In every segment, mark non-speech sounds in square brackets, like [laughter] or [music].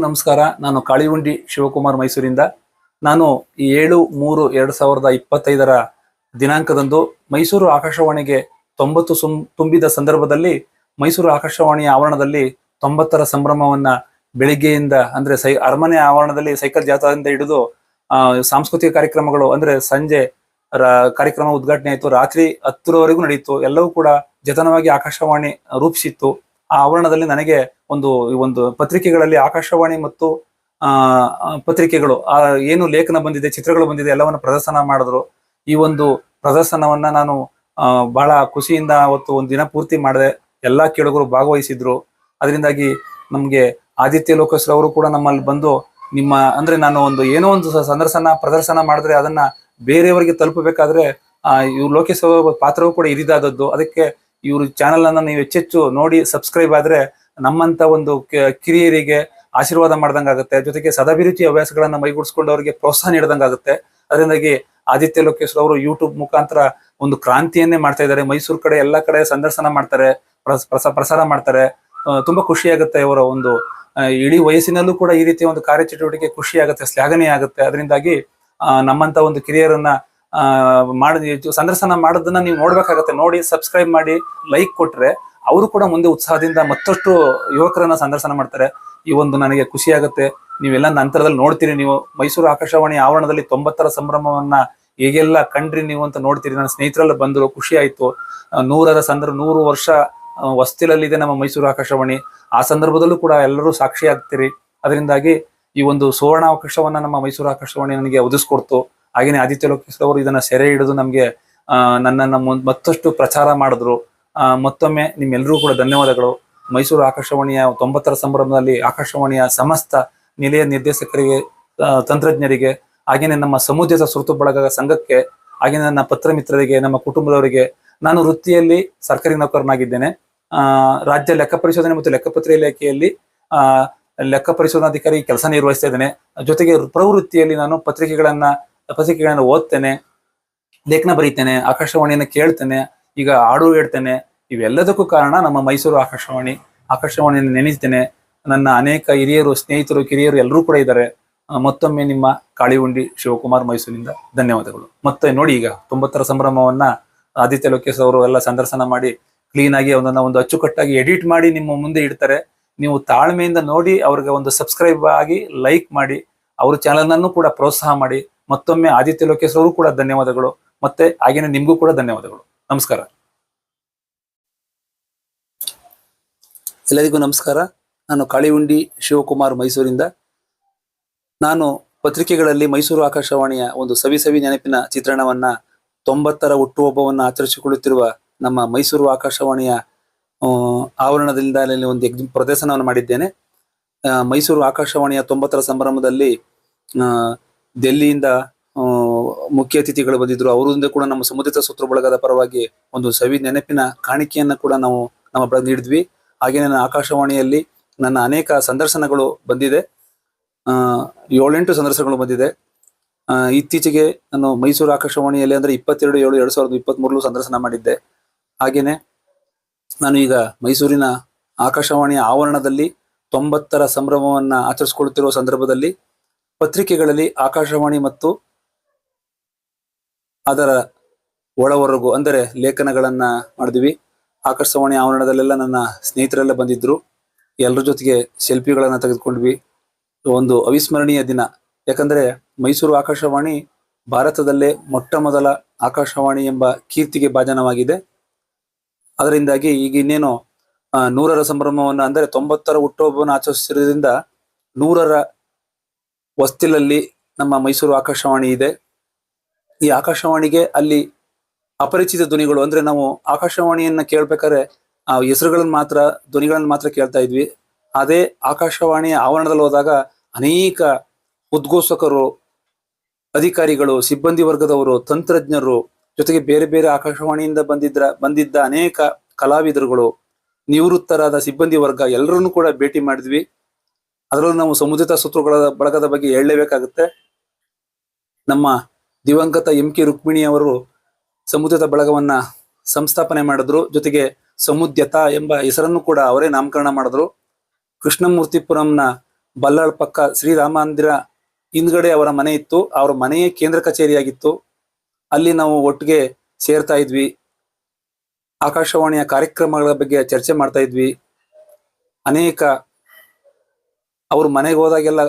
ನಮಸ್ಕಾರ. ನಾನು ಕಾಳಿಗುಂಡಿ ಶಿವಕುಮಾರ್ ಮೈಸೂರಿಂದ. ನಾನು ಏಳು, ಮೂರು, ಎರಡು ಸಾವಿರದ ಇಪ್ಪತ್ತೈದರ ದಿನಾಂಕದಂದು ಮೈಸೂರು ಆಕಾಶವಾಣಿಗೆ ತೊಂಬತ್ತು ಸುಮ್ ತುಂಬಿದ ಸಂದರ್ಭದಲ್ಲಿ ಮೈಸೂರು ಆಕಾಶವಾಣಿಯ ಆವರಣದಲ್ಲಿ ತೊಂಬತ್ತರ ಸಂಭ್ರಮವನ್ನ ಬೆಳಿಗ್ಗೆಯಿಂದ, ಅಂದ್ರೆ ಸೈ, ಅರಮನೆ ಆವರಣದಲ್ಲಿ ಸೈಕಲ್ ಜಾಥಾದಿಂದ ಹಿಡಿದು ಸಾಂಸ್ಕೃತಿಕ ಕಾರ್ಯಕ್ರಮಗಳು, ಅಂದ್ರೆ ಸಂಜೆ ಕಾರ್ಯಕ್ರಮ ಉದ್ಘಾಟನೆ ಆಯಿತು. ರಾತ್ರಿ ಹತ್ತರವರೆಗೂ ನಡೆಯಿತು ಎಲ್ಲವೂ ಕೂಡ ಜತನವಾಗಿ ಆಕಾಶವಾಣಿ ರೂಪಿಸಿತ್ತು. ಆ ಆವರಣದಲ್ಲಿ ನನಗೆ ಒಂದು, ಈ ಒಂದು ಪತ್ರಿಕೆಗಳಲ್ಲಿ ಆಕಾಶವಾಣಿ ಮತ್ತು, ಆ ಪತ್ರಿಕೆಗಳು, ಆ, ಏನು ಲೇಖನ ಬಂದಿದೆ, ಚಿತ್ರಗಳು ಬಂದಿದೆ, ಎಲ್ಲವನ್ನ ಪ್ರದರ್ಶನ ಮಾಡಿದ್ರು. ಈ ಒಂದು ಪ್ರದರ್ಶನವನ್ನ ನಾನು ಬಹಳ ಖುಷಿಯಿಂದ ಅವತ್ತು ಒಂದು ದಿನ ಪೂರ್ತಿ ಮಾಡಿದೆ. ಎಲ್ಲಾ ಕೇಳುಗರು ಭಾಗವಹಿಸಿದ್ರು. ಅದರಿಂದಾಗಿ ನಮ್ಗೆ ಆದಿತ್ಯ ಲೋಕೇಶ್ ಅವರು ಕೂಡ ನಮ್ಮಲ್ಲಿ ಬಂದು ನಿಮ್ಮ, ಅಂದ್ರೆ ನಾನು ಒಂದು ಏನೋ ಒಂದು ಸಂದರ್ಶನ, ಪ್ರದರ್ಶನ ಮಾಡಿದ್ರೆ ಅದನ್ನ ಬೇರೆಯವರಿಗೆ ತಲುಪಬೇಕಾದ್ರೆ ಇವ್ರು ಲೋಕೇಶ್ ಪಾತ್ರವೂ ಕೂಡ ಇರಿದಾದದ್ದು ಅದಕ್ಕೆ ಇವ್ರ ಚಾನೆಲ್ ಅನ್ನ ನೀವು ಹೆಚ್ಚೆಚ್ಚು ನೋಡಿ ಸಬ್ಸ್ಕ್ರೈಬ್ ಆದ್ರೆ ನಮ್ಮಂತ ಒಂದು ಕಿರಿಯರಿಗೆ ಆಶೀರ್ವಾದ ಮಾಡ್ದಂಗಾಗುತ್ತೆ ಜೊತೆಗೆ ಸದಾಭಿರುಚಿ ಹವ್ಯಾಸಗಳನ್ನ ಮೈಗೂಡಿಸ್ಕೊಂಡು ಅವರಿಗೆ ಪ್ರೋತ್ಸಾಹ ನೀಡಿದಂಗಾಗುತ್ತೆ ಅದರಿಂದಾಗಿ ಆದಿತ್ಯ ಲೋಕೇಶ್ ಅವರು ಯೂಟ್ಯೂಬ್ ಮುಖಾಂತರ ಒಂದು ಕ್ರಾಂತಿಯನ್ನೇ ಮಾಡ್ತಾ ಇದ್ದಾರೆ. ಮೈಸೂರು ಕಡೆ ಎಲ್ಲಾ ಕಡೆ ಸಂದರ್ಶನ ಮಾಡ್ತಾರೆ, ಪ್ರಸ- ಪ್ರಸ- ಪ್ರಸಾರ ಮಾಡ್ತಾರೆ. ತುಂಬಾ ಖುಷಿ ಆಗುತ್ತೆ ಅವರ ಒಂದು ಇಡೀ ವಯಸ್ಸಿನಲ್ಲೂ ಕೂಡ ಈ ರೀತಿಯ ಒಂದು ಕಾರ್ಯಚಟುವಟಿಕೆ ಖುಷಿ ಆಗುತ್ತೆ, ಶ್ಲಾಘನೀಯ ಆಗುತ್ತೆ. ಅದರಿಂದಾಗಿ ನಮ್ಮಂತ ಒಂದು ಕಿರಿಯರನ್ನ ಮಾಡಿ ಸಂದರ್ಶನ ಮಾಡೋದನ್ನ ನೀವು ನೋಡ್ಬೇಕಾಗತ್ತೆ. ನೋಡಿ ಸಬ್ಸ್ಕ್ರೈಬ್ ಮಾಡಿ ಲೈಕ್ ಕೊಟ್ರೆ ಅವರು ಕೂಡ ಮುಂದೆ ಉತ್ಸಾಹದಿಂದ ಮತ್ತಷ್ಟು ಯುವಕರನ್ನ ಸಂದರ್ಶನ ಮಾಡ್ತಾರೆ. ಈ ಒಂದು ನನಗೆ ಖುಷಿ ಆಗುತ್ತೆ. ನೀವೆಲ್ಲ ನಂತರದಲ್ಲಿ ನೋಡ್ತೀರಿ. ನೀವು ಮೈಸೂರು ಆಕಾಶವಾಣಿ ಆವರಣದಲ್ಲಿ ತೊಂಬತ್ತರ ಸಂಭ್ರಮವನ್ನ ಹೇಗೆಲ್ಲ ಕಂಡ್ರಿ ನೀವು ಅಂತ ನೋಡ್ತೀರಿ. ನನ್ನ ಸ್ನೇಹಿತರೆಲ್ಲ ಬಂದರು, ಖುಷಿ ಆಯ್ತು. ನೂರರ ಸಂದರ್ಭ ನೂರು ವರ್ಷ ವಸ್ತಿಲಲ್ಲಿದೆ ನಮ್ಮ ಮೈಸೂರು ಆಕಾಶವಾಣಿ. ಆ ಸಂದರ್ಭದಲ್ಲೂ ಕೂಡ ಎಲ್ಲರೂ ಸಾಕ್ಷಿ ಆಗ್ತೀರಿ ಅದರಿಂದಾಗಿ ಈ ಒಂದು ಸುವರ್ಣಾವಕಾಶವನ್ನ ನಮ್ಮ ಮೈಸೂರು ಆಕಾಶವಾಣಿ ನನಗೆ ಒದಗಿಸ್ಕೊಡ್ತು. ಹಾಗೇನೆ ಆದಿತ್ಯ ಲೋಕೇಶ್ ಅವರು ಇದನ್ನ ಸೆರೆ ಹಿಡಿದು ನಮ್ಗೆ ನನ್ನನ್ನು ಮತ್ತಷ್ಟು ಪ್ರಚಾರ ಮಾಡಿದ್ರು. ಮತ್ತೊಮ್ಮೆ ನಿಮ್ಮೆಲ್ಲರೂ ಕೂಡ ಧನ್ಯವಾದಗಳು. ಮೈಸೂರು ಆಕಾಶವಾಣಿಯ ತೊಂಬತ್ತರ ಸಂಭ್ರಮದಲ್ಲಿ ಆಕಾಶವಾಣಿಯ ಸಮಸ್ತ ನಿಲಯ ನಿರ್ದೇಶಕರಿಗೆ ತಂತ್ರಜ್ಞರಿಗೆ, ಹಾಗೇನೆ ನಮ್ಮ ಸಮುದ್ರದ ಸುರತು ಬಳಗ ಸಂಘಕ್ಕೆ, ಹಾಗೇನೆ ನನ್ನ ಪತ್ರ ಮಿತ್ರರಿಗೆ ನಮ್ಮ ಕುಟುಂಬದವರಿಗೆ ನಾನು ವೃತ್ತಿಯಲ್ಲಿ ಸರ್ಕಾರಿ ನೌಕರನಾಗಿದ್ದೇನೆ. ರಾಜ್ಯ ಲೆಕ್ಕ ಪರಿಶೋಧನೆ ಮತ್ತು ಲೆಕ್ಕಪತ್ರ ಇಲಾಖೆಯಲ್ಲಿ ಲೆಕ್ಕ ಪರಿಶೋಧನಾಧಿಕಾರಿ ಕೆಲಸ ನಿರ್ವಹಿಸ್ತಾ ಇದ್ದೇನೆ. ಜೊತೆಗೆ ಪ್ರವೃತ್ತಿಯಲ್ಲಿ ನಾನು ಪತ್ರಿಕೆಗಳನ್ನ ಪತ್ರಿಕೆಗಳನ್ನ ಓದ್ತೇನೆ, ಲೇಖನ ಬರೀತೇನೆ, ಆಕಾಶವಾಣಿಯನ್ನು ಕೇಳ್ತೇನೆ, ಈಗ ಹಾಡು ಹೇಳ್ತೇನೆ, ಇವೆಲ್ಲದಕ್ಕೂ ಕಾರಣ ನಮ್ಮ ಮೈಸೂರು ಆಕಾಶವಾಣಿ. ಆಕಾಶವಾಣಿಯನ್ನು ನೆನೆಸ್ತೇನೆ. ನನ್ನ ಅನೇಕ ಹಿರಿಯರು, ಸ್ನೇಹಿತರು, ಕಿರಿಯರು ಎಲ್ಲರೂ ಕೂಡ ಇದ್ದಾರೆ. ಮತ್ತೊಮ್ಮೆ ನಿಮ್ಮ ಕಾಳಿಹುಂಡಿ ಶಿವಕುಮಾರ್ ಮೈಸೂರಿನಿಂದ ಧನ್ಯವಾದಗಳು. ಮತ್ತೆ ನೋಡಿ ಈಗ ತೊಂಬತ್ತರ ಸಂಭ್ರಮವನ್ನ ಆದಿತ್ಯ ಲೋಕೇಶ್ ಅವರು ಎಲ್ಲ ಸಂದರ್ಶನ ಮಾಡಿ ಕ್ಲೀನ್ ಆಗಿ ಅವನನ್ನ ಒಂದು ಅಚ್ಚುಕಟ್ಟಾಗಿ ಎಡಿಟ್ ಮಾಡಿ ನಿಮ್ಮ ಮುಂದೆ ಇಡ್ತಾರೆ. ನೀವು ತಾಳ್ಮೆಯಿಂದ ನೋಡಿ ಅವ್ರಿಗೆ ಒಂದು ಸಬ್ಸ್ಕ್ರೈಬ್ ಆಗಿ ಲೈಕ್ ಮಾಡಿ, ಅವ್ರ ಚಾನಲ್ ಅನ್ನು ಕೂಡ ಪ್ರೋತ್ಸಾಹ ಮಾಡಿ. ಮತ್ತೊಮ್ಮೆ ಆದಿತ್ಯ ಲೋಕೇಶ್ ಅವರು ಕೂಡ ಧನ್ಯವಾದಗಳು. ಮತ್ತೆ ಹಾಗೇನೆ ನಿಮಗೂ ಕೂಡ ಧನ್ಯವಾದಗಳು. ನಮಸ್ಕಾರ. ಎಲ್ಲರಿಗೂ ನಮಸ್ಕಾರ. ನಾನು ಕಾಳಿಹುಂಡಿ ಶಿವಕುಮಾರ್ ಮೈಸೂರಿಂದ. ನಾನು ಪತ್ರಿಕೆಗಳಲ್ಲಿ ಮೈಸೂರು ಆಕಾಶವಾಣಿಯ ಒಂದು ಸವಿ ಸವಿ ನೆನಪಿನ ಚಿತ್ರಣವನ್ನ ತೊಂಬತ್ತರ ಹುಟ್ಟುಹಬ್ಬವನ್ನು ಆಚರಿಸಿಕೊಳ್ಳುತ್ತಿರುವ ನಮ್ಮ ಮೈಸೂರು ಆಕಾಶವಾಣಿಯ ಆವರಣದಿಂದ ಅಲ್ಲಿ ಒಂದು ಪ್ರದರ್ಶನವನ್ನು ಮಾಡಿದ್ದೇನೆ. ಮೈಸೂರು ಆಕಾಶವಾಣಿಯ ತೊಂಬತ್ತರ ಸಂಭ್ರಮದಲ್ಲಿ ಆ, ಮುಖ್ಯ ಅತಿಥಿಗಳು ಬಂದಿದ್ರು. ಅವರಿಂದ ಕೂಡ ನಮ್ಮ ಸಮುದ್ರಿತ ಸೂತ್ರ ಬಳಗದ ಪರವಾಗಿ ಒಂದು ಸವಿ ನೆನಪಿನ ಕಾಣಿಕೆಯನ್ನು ಕೂಡ ನಾವು ನಮ್ಮ ಬಳಗ ನೀಡಿದ್ವಿ. ಹಾಗೆ ನನ್ನ ಆಕಾಶವಾಣಿಯಲ್ಲಿ ನನ್ನ ಅನೇಕ ಸಂದರ್ಶನಗಳು ಬಂದಿದೆ. ಏಳೆಂಟು ಸಂದರ್ಶನಗಳು ಬಂದಿದೆ. ಇತ್ತೀಚೆಗೆ ನಾನು ಮೈಸೂರು ಆಕಾಶವಾಣಿಯಲ್ಲಿ ಅಂದ್ರೆ ಇಪ್ಪತ್ತೆರಡು ಏಳು ಎರಡು ಸಾವಿರದ ಇಪ್ಪತ್ತ್ ಮೂರಲ್ಲೂ ಸಂದರ್ಶನ ಮಾಡಿದ್ದೆ. ಹಾಗೇನೆ ನಾನು ಈಗ ಮೈಸೂರಿನ ಆಕಾಶವಾಣಿಯ ಆವರಣದಲ್ಲಿ ತೊಂಬತ್ತರ ಸಂಭ್ರಮವನ್ನ ಆಚರಿಸಿಕೊಳ್ಳುತ್ತಿರುವ ಸಂದರ್ಭದಲ್ಲಿ ಪತ್ರಿಕೆಗಳಲ್ಲಿ ಆಕಾಶವಾಣಿ ಮತ್ತು ಅದರ ಒಳವರೆಗು, ಅಂದರೆ ಲೇಖನಗಳನ್ನ ಮಾಡಿದ್ವಿ. ಆಕಾಶವಾಣಿ ಆವರಣದಲ್ಲೆಲ್ಲ ನನ್ನ ಸ್ನೇಹಿತರೆಲ್ಲ ಬಂದಿದ್ರು. ಎಲ್ಲರ ಜೊತೆಗೆ ಸೆಲ್ಫಿಗಳನ್ನ ತೆಗೆದುಕೊಂಡ್ವಿ. ಒಂದು ಅವಿಸ್ಮರಣೀಯ ದಿನ. ಯಾಕಂದ್ರೆ ಮೈಸೂರು ಆಕಾಶವಾಣಿ ಭಾರತದಲ್ಲೇ ಮೊಟ್ಟ ಮೊದಲ ಆಕಾಶವಾಣಿ ಎಂಬ ಕೀರ್ತಿಗೆ ಭಾಜನವಾಗಿದೆ. ಅದರಿಂದಾಗಿ ಈಗ ಇನ್ನೇನು ನೂರರ ಸಂಭ್ರಮವನ್ನು, ಅಂದರೆ ತೊಂಬತ್ತರ ಹುಟ್ಟುಹಬ್ಬವನ್ನು ಆಚರಿಸಿರೋದ್ರಿಂದ ನೂರರ ಹೊಸ್ತಿಲಲ್ಲಿ ನಮ್ಮ ಮೈಸೂರು ಆಕಾಶವಾಣಿ ಇದೆ. ಈ ಆಕಾಶವಾಣಿಗೆ ಅಲ್ಲಿ ಅಪರಿಚಿತ ಧ್ವನಿಗಳು, ಅಂದ್ರೆ ನಾವು ಆಕಾಶವಾಣಿಯನ್ನ ಕೇಳ್ಬೇಕಾದ್ರೆ ಆ ಹೆಸರುಗಳನ್ನ ಮಾತ್ರ ಧ್ವನಿಗಳನ್ನ ಮಾತ್ರ ಕೇಳ್ತಾ ಇದ್ವಿ. ಅದೇ ಆಕಾಶವಾಣಿಯ ಆವರಣದಲ್ಲಿ ಹೋದಾಗ ಅನೇಕ ಉದ್ಘೋಷಕರು, ಅಧಿಕಾರಿಗಳು, ಸಿಬ್ಬಂದಿ ವರ್ಗದವರು, ತಂತ್ರಜ್ಞರು ಜೊತೆಗೆ ಬೇರೆ ಬೇರೆ ಆಕಾಶವಾಣಿಯಿಂದ ಬಂದಿದ್ರ, ಬಂದಿದ್ದ ಅನೇಕ ಕಲಾವಿದರುಗಳು, ನಿವೃತ್ತರಾದ ಸಿಬ್ಬಂದಿ ವರ್ಗ ಎಲ್ಲರನ್ನೂ ಕೂಡ ಭೇಟಿ ಮಾಡಿದ್ವಿ. ಅದರಲ್ಲೂ ನಾವು ಸಮುದ್ರಿತ ಸೂತ್ರಗಳ ಬಳಗದ ಬಗ್ಗೆ ಹೇಳಲೇಬೇಕಾಗುತ್ತೆ. ನಮ್ಮ ದಿವಂಗತ ಎಂ ಕೆ ರುಕ್ಮಿಣಿ ಅವರು ಸಮುದ್ರದ ಬಳಗವನ್ನ ಸಂಸ್ಥಾಪನೆ ಮಾಡಿದ್ರು. ಜೊತೆಗೆ ಸಮುದ್ಯತ ಎಂಬ ಹೆಸರನ್ನು ಕೂಡ ಅವರೇ ನಾಮಕರಣ ಮಾಡಿದ್ರು. ಕೃಷ್ಣಮೂರ್ತಿಪುರಂನ ಬಲ್ಲಾಳ್ ಪಕ್ಕ ಶ್ರೀರಾಮ ಮಂದಿರ ಹಿಂದ್ಗಡೆ ಅವರ ಮನೆ ಇತ್ತು. ಅವರ ಮನೆಯೇ ಕೇಂದ್ರ ಕಚೇರಿಯಾಗಿತ್ತು. ಅಲ್ಲಿ ನಾವು ಒಟ್ಟಿಗೆ ಸೇರ್ತಾ ಇದ್ವಿ. ಆಕಾಶವಾಣಿಯ ಕಾರ್ಯಕ್ರಮಗಳ ಬಗ್ಗೆ ಚರ್ಚೆ ಮಾಡ್ತಾ ಇದ್ವಿ. ಅನೇಕ ಅವ್ರ ಮನೆಗೆ ಹೋದಾಗೆಲ್ಲ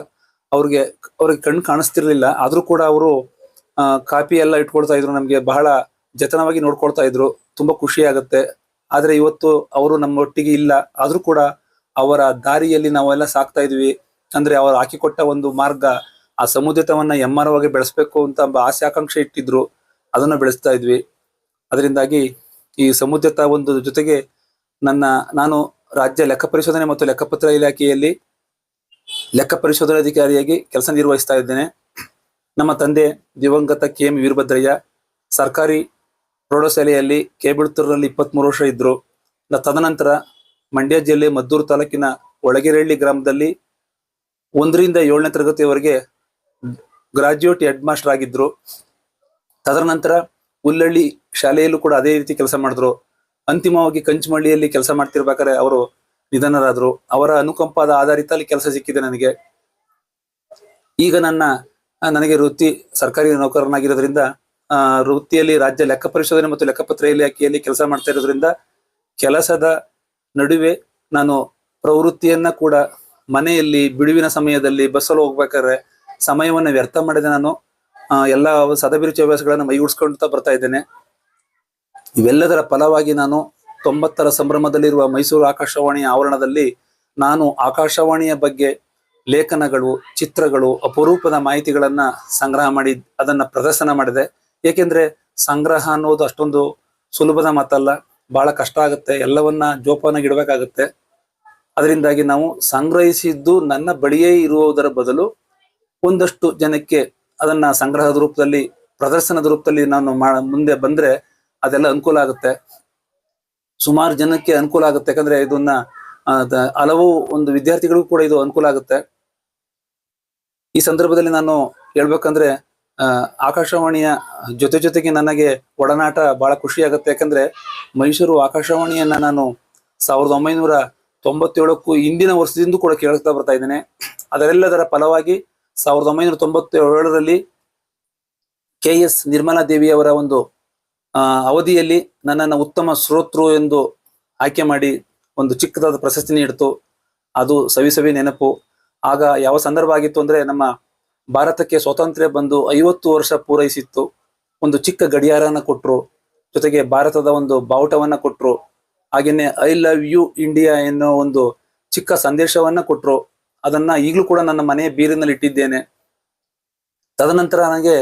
ಅವ್ರಿಗೆ ಅವ್ರಿಗೆ ಕಣ್ಣು ಕಾಣಿಸ್ತಿರ್ಲಿಲ್ಲ. ಆದ್ರೂ ಕೂಡ ಅವರು ಕಾಪಿ ಎಲ್ಲ ಇಟ್ಕೊಳ್ತಾ ಇದ್ರು. ನಮಗೆ ಬಹಳ ಜತನವಾಗಿ ನೋಡ್ಕೊಳ್ತಾ ಇದ್ರು. ತುಂಬಾ ಖುಷಿ ಆಗುತ್ತೆ. ಆದ್ರೆ ಇವತ್ತು ಅವರು ನಮ್ಮೊಟ್ಟಿಗೆ ಇಲ್ಲ. ಆದ್ರೂ ಕೂಡ ಅವರ ದಾರಿಯಲ್ಲಿ ನಾವೆಲ್ಲ ಸಾಕ್ತಾ ಇದ್ವಿ. ಅಂದ್ರೆ ಅವರು ಹಾಕಿಕೊಟ್ಟ ಒಂದು ಮಾರ್ಗ, ಆ ಸಮುದ್ರತವನ್ನ ಎಮ್ಮರವಾಗಿ ಬೆಳೆಸ್ಬೇಕು ಅಂತ ಎಂಬ ಆಸೆ ಆಕಾಂಕ್ಷೆ ಇಟ್ಟಿದ್ರು. ಅದನ್ನ ಬೆಳೆಸ್ತಾ ಇದ್ವಿ. ಅದರಿಂದಾಗಿ ಈ ಸಮುದ್ರತ ಒಂದು ಜೊತೆಗೆ ನನ್ನ, ನಾನು ರಾಜ್ಯ ಲೆಕ್ಕ ಪರಿಶೋಧನೆ ಮತ್ತು ಲೆಕ್ಕಪತ್ರ ಇಲಾಖೆಯಲ್ಲಿ ಲೆಕ್ಕ ಪರಿಶೋಧನಾಧಿಕಾರಿಯಾಗಿ ಕೆಲಸ ನಿರ್ವಹಿಸ್ತಾ ಇದ್ದೇನೆ. ನಮ್ಮ ತಂದೆ ದಿವಂಗತ ಕೆ ಎಂ ವೀರಭದ್ರಯ್ಯ ಸರ್ಕಾರಿ ಪ್ರೌಢಶಾಲೆಯಲ್ಲಿ ಕೇಬಿಳ್ತೂರಿನಲ್ಲಿ ಇಪ್ಪತ್ಮೂರು ವರ್ಷ ಇದ್ರು. ನ- ತದನಂತರ ಮಂಡ್ಯ ಜಿಲ್ಲೆ ಮದ್ದೂರು ತಾಲೂಕಿನ ಒಳಗೆರೆಹಳ್ಳಿ ಗ್ರಾಮದಲ್ಲಿ ಒಂದರಿಂದ ಏಳನೇ ತರಗತಿಯವರೆಗೆ ಗ್ರಾಜ್ಯುಯೇಟ್ ಹೆಡ್ ಮಾಸ್ಟರ್ ಆಗಿದ್ರು. ತದನಂತರ ಹುಲ್ಲಳ್ಳಿ ಶಾಲೆಯಲ್ಲೂ ಕೂಡ ಅದೇ ರೀತಿ ಕೆಲಸ ಮಾಡಿದ್ರು. ಅಂತಿಮವಾಗಿ ಕಂಚಮಳ್ಳಿಯಲ್ಲಿ ಕೆಲಸ ಮಾಡ್ತಿರ್ಬೇಕಾದ್ರೆ ಅವರು ನಿಧನರಾದ್ರು. ಅವರ ಅನುಕಂಪದ ಆಧಾರಿತಲ್ಲಿ ಕೆಲಸ ಸಿಕ್ಕಿದೆ ನನಗೆ. ಈಗ ನನ್ನ ನನಗೆ ವೃತ್ತಿ ಸರ್ಕಾರಿ ನೌಕರನಾಗಿರೋದ್ರಿಂದ ವೃತ್ತಿಯಲ್ಲಿ ರಾಜ್ಯ ಲೆಕ್ಕ ಪರಿಶೋಧನೆ ಮತ್ತು ಲೆಕ್ಕಪತ್ರ ಇಲಾಖೆಯಲ್ಲಿ ಕೆಲಸ ಮಾಡ್ತಾ ಇರೋದ್ರಿಂದ ಕೆಲಸದ ನಡುವೆ ನಾನು ಪ್ರವೃತ್ತಿಯನ್ನ ಕೂಡ ಮನೆಯಲ್ಲಿ ಬಿಡುವಿನ ಸಮಯದಲ್ಲಿ ಬಸ್ಸಲ್ಲಿ ಹೋಗ್ಬೇಕಾದ್ರೆ ಸಮಯವನ್ನು ವ್ಯರ್ಥ ಮಾಡಿದೆ ನಾನು. ಎಲ್ಲ ಸದಭಿರುಚಿ ಹವ್ಯಾಸಗಳನ್ನು ಮೈಗೂಡಿಸ್ಕೊಳ್ತಾ ಬರ್ತಾ ಇದ್ದೇನೆ. ಇವೆಲ್ಲದರ ಫಲವಾಗಿ ನಾನು ತೊಂಬತ್ತರ ಸಂಭ್ರಮದಲ್ಲಿರುವ ಮೈಸೂರು ಆಕಾಶವಾಣಿಯ ಆವರಣದಲ್ಲಿ ನಾನು ಆಕಾಶವಾಣಿಯ ಬಗ್ಗೆ ಲೇಖನಗಳು, ಚಿತ್ರಗಳು, ಅಪರೂಪದ ಮಾಹಿತಿಗಳನ್ನ ಸಂಗ್ರಹ ಮಾಡಿ, ಅದನ್ನ ಪ್ರದರ್ಶನ ಮಾಡಿದೆ. ಏಕೆಂದ್ರೆ ಸಂಗ್ರಹ ಅನ್ನೋದು ಅಷ್ಟೊಂದು ಸುಲಭದ ಮಾತಲ್ಲ, ಬಹಳ ಕಷ್ಟ ಆಗುತ್ತೆ, ಎಲ್ಲವನ್ನ ಜೋಪಾನಾಗಿ ಇಡಬೇಕಾಗುತ್ತೆ. ಅದರಿಂದಾಗಿ ನಾವು ಸಂಗ್ರಹಿಸಿದ್ದು ನನ್ನ ಬಳಿಯೇ ಇರುವುದರ ಬದಲು ಒಂದಷ್ಟು ಜನಕ್ಕೆ ಅದನ್ನ ಸಂಗ್ರಹದ ರೂಪದಲ್ಲಿ, ಪ್ರದರ್ಶನದ ರೂಪದಲ್ಲಿ ನಾನು ಮುಂದೆ ಬಂದ್ರೆ ಅದೆಲ್ಲ ಅನುಕೂಲ ಆಗುತ್ತೆ. ಸುಮಾರು ಜನಕ್ಕೆ ಅನುಕೂಲ ಆಗುತ್ತೆ. ಯಾಕಂದ್ರೆ ಇದನ್ನ ಹಲವು ಒಂದು ವಿದ್ಯಾರ್ಥಿಗಳಿಗೂ ಕೂಡ ಇದು ಅನುಕೂಲ ಆಗುತ್ತೆ. ಈ ಸಂದರ್ಭದಲ್ಲಿ ನಾನು ಹೇಳ್ಬೇಕಂದ್ರೆ ಆಕಾಶವಾಣಿಯ ಜೊತೆ ಜೊತೆಗೆ ನನಗೆ ಒಡನಾಟ ಬಹಳ ಖುಷಿ ಆಗುತ್ತೆ. ಯಾಕಂದ್ರೆ ಮೈಸೂರು ಆಕಾಶವಾಣಿಯನ್ನ ನಾನು ಸಾವಿರದ ಒಂಬೈನೂರ ತೊಂಬತ್ತೇಳಕ್ಕೂ ಹಿಂದಿನ ವರ್ಷದಿಂದ ಕೂಡ ಕೇಳ್ತಾ ಬರ್ತಾ ಇದ್ದೇನೆ. ಅದರೆಲ್ಲದರ ಫಲವಾಗಿ ಸಾವಿರದ ಒಂಬೈನೂರ ತೊಂಬತ್ತೇಳರಲ್ಲಿ ಕೆ ಎಸ್ ನಿರ್ಮಲಾ ದೇವಿಯವರ ಒಂದು ಅವಧಿಯಲ್ಲಿ ನನ್ನನ್ನು ಉತ್ತಮ ಶ್ರೋತೃ ಎಂದು ಆಯ್ಕೆ ಮಾಡಿ ಒಂದು ಚಿಕ್ಕದಾದ ಪ್ರಶಸ್ತಿ ನೀಡಿತು ಅದು ಸವಿ ಸವಿ ನೆನಪು. ಆಗ ಯಾವ ಸಂದರ್ಭ ಆಗಿತ್ತು ಅಂದ್ರೆ ನಮ್ಮ ಭಾರತಕ್ಕೆ ಸ್ವಾತಂತ್ರ್ಯ ಬಂದು ಐವತ್ತು ವರ್ಷ ಪೂರೈಸಿತ್ತು. ಒಂದು ಚಿಕ್ಕ ಗಡಿಯಾರನ ಕೊಟ್ರು. ಜೊತೆಗೆ ಭಾರತದ ಒಂದು ಬಾವುಟವನ್ನ ಕೊಟ್ರು. ಹಾಗೇನೆ ಐ ಲವ್ ಯು ಇಂಡಿಯಾ ಎನ್ನೋ ಒಂದು ಚಿಕ್ಕ ಸಂದೇಶವನ್ನ ಕೊಟ್ಟರು ಅದನ್ನ ಈಗಲೂ ಕೂಡ ನನ್ನ ಮನೆಯ ಬೀರಿನಲ್ಲಿ ಇಟ್ಟಿದ್ದೇನೆ ತದನಂತರ ನನಗೆ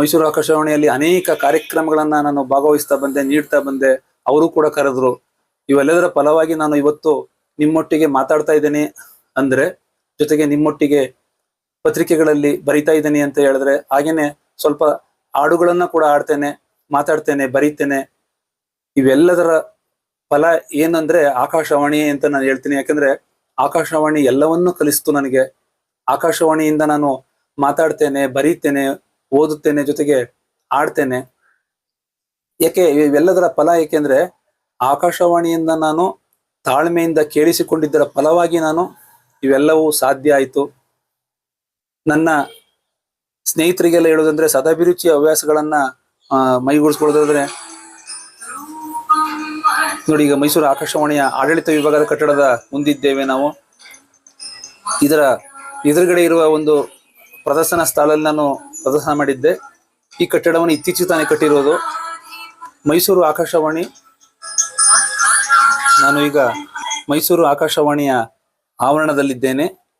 ಮೈಸೂರು ಆಕಾಶವಾಣಿಯಲ್ಲಿ ಅನೇಕ ಕಾರ್ಯಕ್ರಮಗಳನ್ನ ನಾನು ಭಾಗವಹಿಸ್ತಾ ಬಂದೆ, ನೀಡ್ತಾ ಬಂದೆ. ಅವರು ಕೂಡ ಕರೆದ್ರು, ಇವೆಲ್ಲದರ ಫಲವಾಗಿ ನಾನು ಇವತ್ತು ನಿಮ್ಮೊಟ್ಟಿಗೆ ಮಾತಾಡ್ತಾ ಇದ್ದೇನೆ ಅಂದ್ರೆ, ಜೊತೆಗೆ ನಿಮ್ಮೊಟ್ಟಿಗೆ ಪತ್ರಿಕೆಗಳಲ್ಲಿ ಬರಿತಾ ಇದ್ದೇನೆ ಅಂತ ಹೇಳಿದ್ರೆ, ಹಾಗೇನೆ ಸ್ವಲ್ಪ ಹಾಡುಗಳನ್ನ ಕೂಡ ಆಡ್ತೇನೆ ಮಾತಾಡ್ತೇನೆ, ಬರೀತೇನೆ. ಇವೆಲ್ಲದರ ಫಲ ಏನಂದ್ರೆ ಆಕಾಶವಾಣಿ ಅಂತ ನಾನು ಹೇಳ್ತೀನಿ. ಯಾಕಂದ್ರೆ ಆಕಾಶವಾಣಿ ಎಲ್ಲವನ್ನೂ ಕಲಿಸ್ತು ನನಗೆ. ಆಕಾಶವಾಣಿಯಿಂದ ನಾನು ಮಾತಾಡ್ತೇನೆ, ಬರೀತೇನೆ ಓದುತ್ತೇನೆ ಜೊತೆಗೆ ಆಡ್ತೇನೆ ಯಾಕೆ ಇವೆಲ್ಲದರ ಫಲ ಏಕೆಂದ್ರೆ ಆಕಾಶವಾಣಿಯಿಂದ ನಾನು ತಾಳ್ಮೆಯಿಂದ ಕೇಳಿಸಿಕೊಂಡಿದ್ದರ ಫಲವಾಗಿ ನಾನು ಇವೆಲ್ಲವೂ ಸಾಧ್ಯ ಆಯಿತು. ನನ್ನ ಸ್ನೇಹಿತರಿಗೆಲ್ಲ ಹೇಳೋದಂದ್ರೆ ಸದಾಭಿರುಚಿ ಹವ್ಯಾಸಗಳನ್ನ ಮೈಗೂಡಿಸ್ಕೊಳ್ಳೋದಾದ್ರೆ ನೋಡಿ ಈಗ ಮೈಸೂರು ಆಕಾಶವಾಣಿಯ ಆಡಳಿತ ವಿಭಾಗದ ಕಟ್ಟಡದ ಮುಂದಿದ್ದೇವೆ ನಾವು. ಇದರ ಎದುರುಗಡೆ ಇರುವ ಒಂದು ಪ್ರದರ್ಶನ ಸ್ಥಳದಲ್ಲಿ ನಾನು ಪ್ರದರ್ಶನ ಮಾಡಿದ್ದೆ. ಈ ಕಟ್ಟಡವನ್ನು ಇತ್ತೀಚೆಗೆ ತಾನೇ ಕಟ್ಟಿರೋದು. ಮೈಸೂರು ಆಕಾಶವಾಣಿ. ನಾನು ಈಗ ಮೈಸೂರು ಆಕಾಶವಾಣಿಯ ಆವರಣದಲ್ಲಿದ್ದೇನೆ.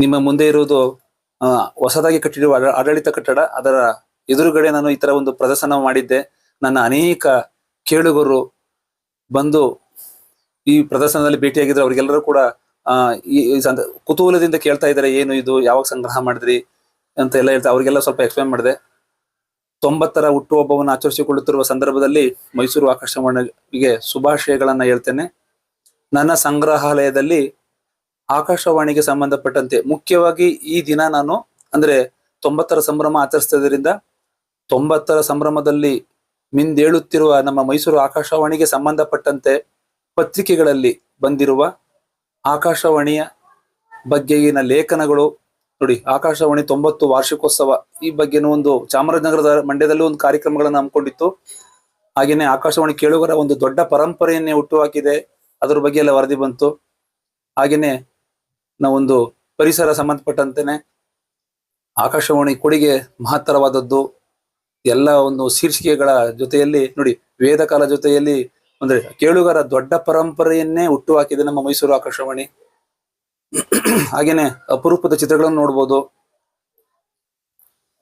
ನಿಮ್ಮ ಮುಂದೆ ಇರುವುದು ಹೊಸದಾಗಿ ಕಟ್ಟಿರುವ ಆಡ- ಆಡಳಿತ ಕಟ್ಟಡ. ಅದರ ಎದುರುಗಡೆ ನಾನು ಈ ತರ ಒಂದು ಪ್ರದರ್ಶನ ಮಾಡಿದ್ದೆ. ನನ್ನ ಅನೇಕ ಕೇಳುಗರು ಬಂದು ಈ ಪ್ರದರ್ಶನದಲ್ಲಿ ಭೇಟಿಯಾಗಿದ್ರು ಅವರಿಗೆಲ್ಲರೂ ಕೂಡ ಈ ಕುತೂಹಲದಿಂದ ಕೇಳ್ತಾ ಇದ್ದಾರೆ, ಏನು ಇದು, ಯಾವಾಗ ಸಂಗ್ರಹ ಮಾಡಿದ್ರಿ? ಅಂತ ಎಲ್ಲ ಹೇಳ್ತಾ ಅವ್ರಿಗೆಲ್ಲ ಸ್ವಲ್ಪ ಎಕ್ಸ್ಪ್ಲೇನ್ ಮಾಡಿದೆ. ತೊಂಬತ್ತರ ಹುಟ್ಟುಹಬ್ಬವನ್ನು ಆಚರಿಸಿಕೊಳ್ಳುತ್ತಿರುವ ಸಂದರ್ಭದಲ್ಲಿ ಮೈಸೂರು ಆಕಾಶವಾಣಿಗೆ ಶುಭಾಶಯಗಳನ್ನ ಹೇಳ್ತೇನೆ. ನನ್ನ ಸಂಗ್ರಹಾಲಯದಲ್ಲಿ ಆಕಾಶವಾಣಿಗೆ ಸಂಬಂಧಪಟ್ಟಂತೆ ಮುಖ್ಯವಾಗಿ ಈ ದಿನ ನಾನು ಅಂದ್ರೆ ತೊಂಬತ್ತರ ಸಂಭ್ರಮ ಆಚರಿಸಿದ್ರಿಂದ ತೊಂಬತ್ತರ ಸಂಭ್ರಮದಲ್ಲಿ ಮಿಂದೇಳುತ್ತಿರುವ ನಮ್ಮ ಮೈಸೂರು ಆಕಾಶವಾಣಿಗೆ ಸಂಬಂಧಪಟ್ಟಂತೆ ಪತ್ರಿಕೆಗಳಲ್ಲಿ ಬಂದಿರುವ ಆಕಾಶವಾಣಿಯ ಬಗ್ಗೆಗಿನ ಲೇಖನಗಳು ನೋಡಿ, ಆಕಾಶವಾಣಿ ತೊಂಬತ್ತು ವಾರ್ಷಿಕೋತ್ಸವ ಈ ಬಗ್ಗೆನೂ ಒಂದು ಚಾಮರಾಜನಗರದ ಮಂಡ್ಯದಲ್ಲಿ ಒಂದು ಕಾರ್ಯಕ್ರಮಗಳನ್ನು ಹಮ್ಮಿಕೊಂಡಿತ್ತು. ಹಾಗೇನೆ ಆಕಾಶವಾಣಿ ಕೇಳುಗರ ಒಂದು ದೊಡ್ಡ ಪರಂಪರೆಯನ್ನೇ ಹುಟ್ಟುಹಾಕಿದೆ. ಅದರ ಬಗ್ಗೆ ಎಲ್ಲ ವರದಿ ಬಂತು. ಹಾಗೇನೆ ನಾವೊಂದು ಪರಿಸರ ಸಂಬಂಧಪಟ್ಟಂತೆನೆ ಆಕಾಶವಾಣಿ ಕೊಡುಗೆ ಮಹತ್ತರವಾದದ್ದು. ಎಲ್ಲ ಒಂದು ಶೀರ್ಷಿಕೆಗಳ ಜೊತೆಯಲ್ಲಿ ನೋಡಿ, ವೇದಕಾಲ ಜೊತೆಯಲ್ಲಿ ಅಂದ್ರೆ ಕೇಳುಗರ ದೊಡ್ಡ ಪರಂಪರೆಯನ್ನೇ ಹುಟ್ಟುಹಾಕಿದೆ ನಮ್ಮ ಮೈಸೂರು ಆಕಾಶವಾಣಿ. [clears throat] ಹಾಗೇನೆ ಅಪರೂಪದ ಚಿತ್ರಗಳನ್ನು ನೋಡ್ಬೋದು.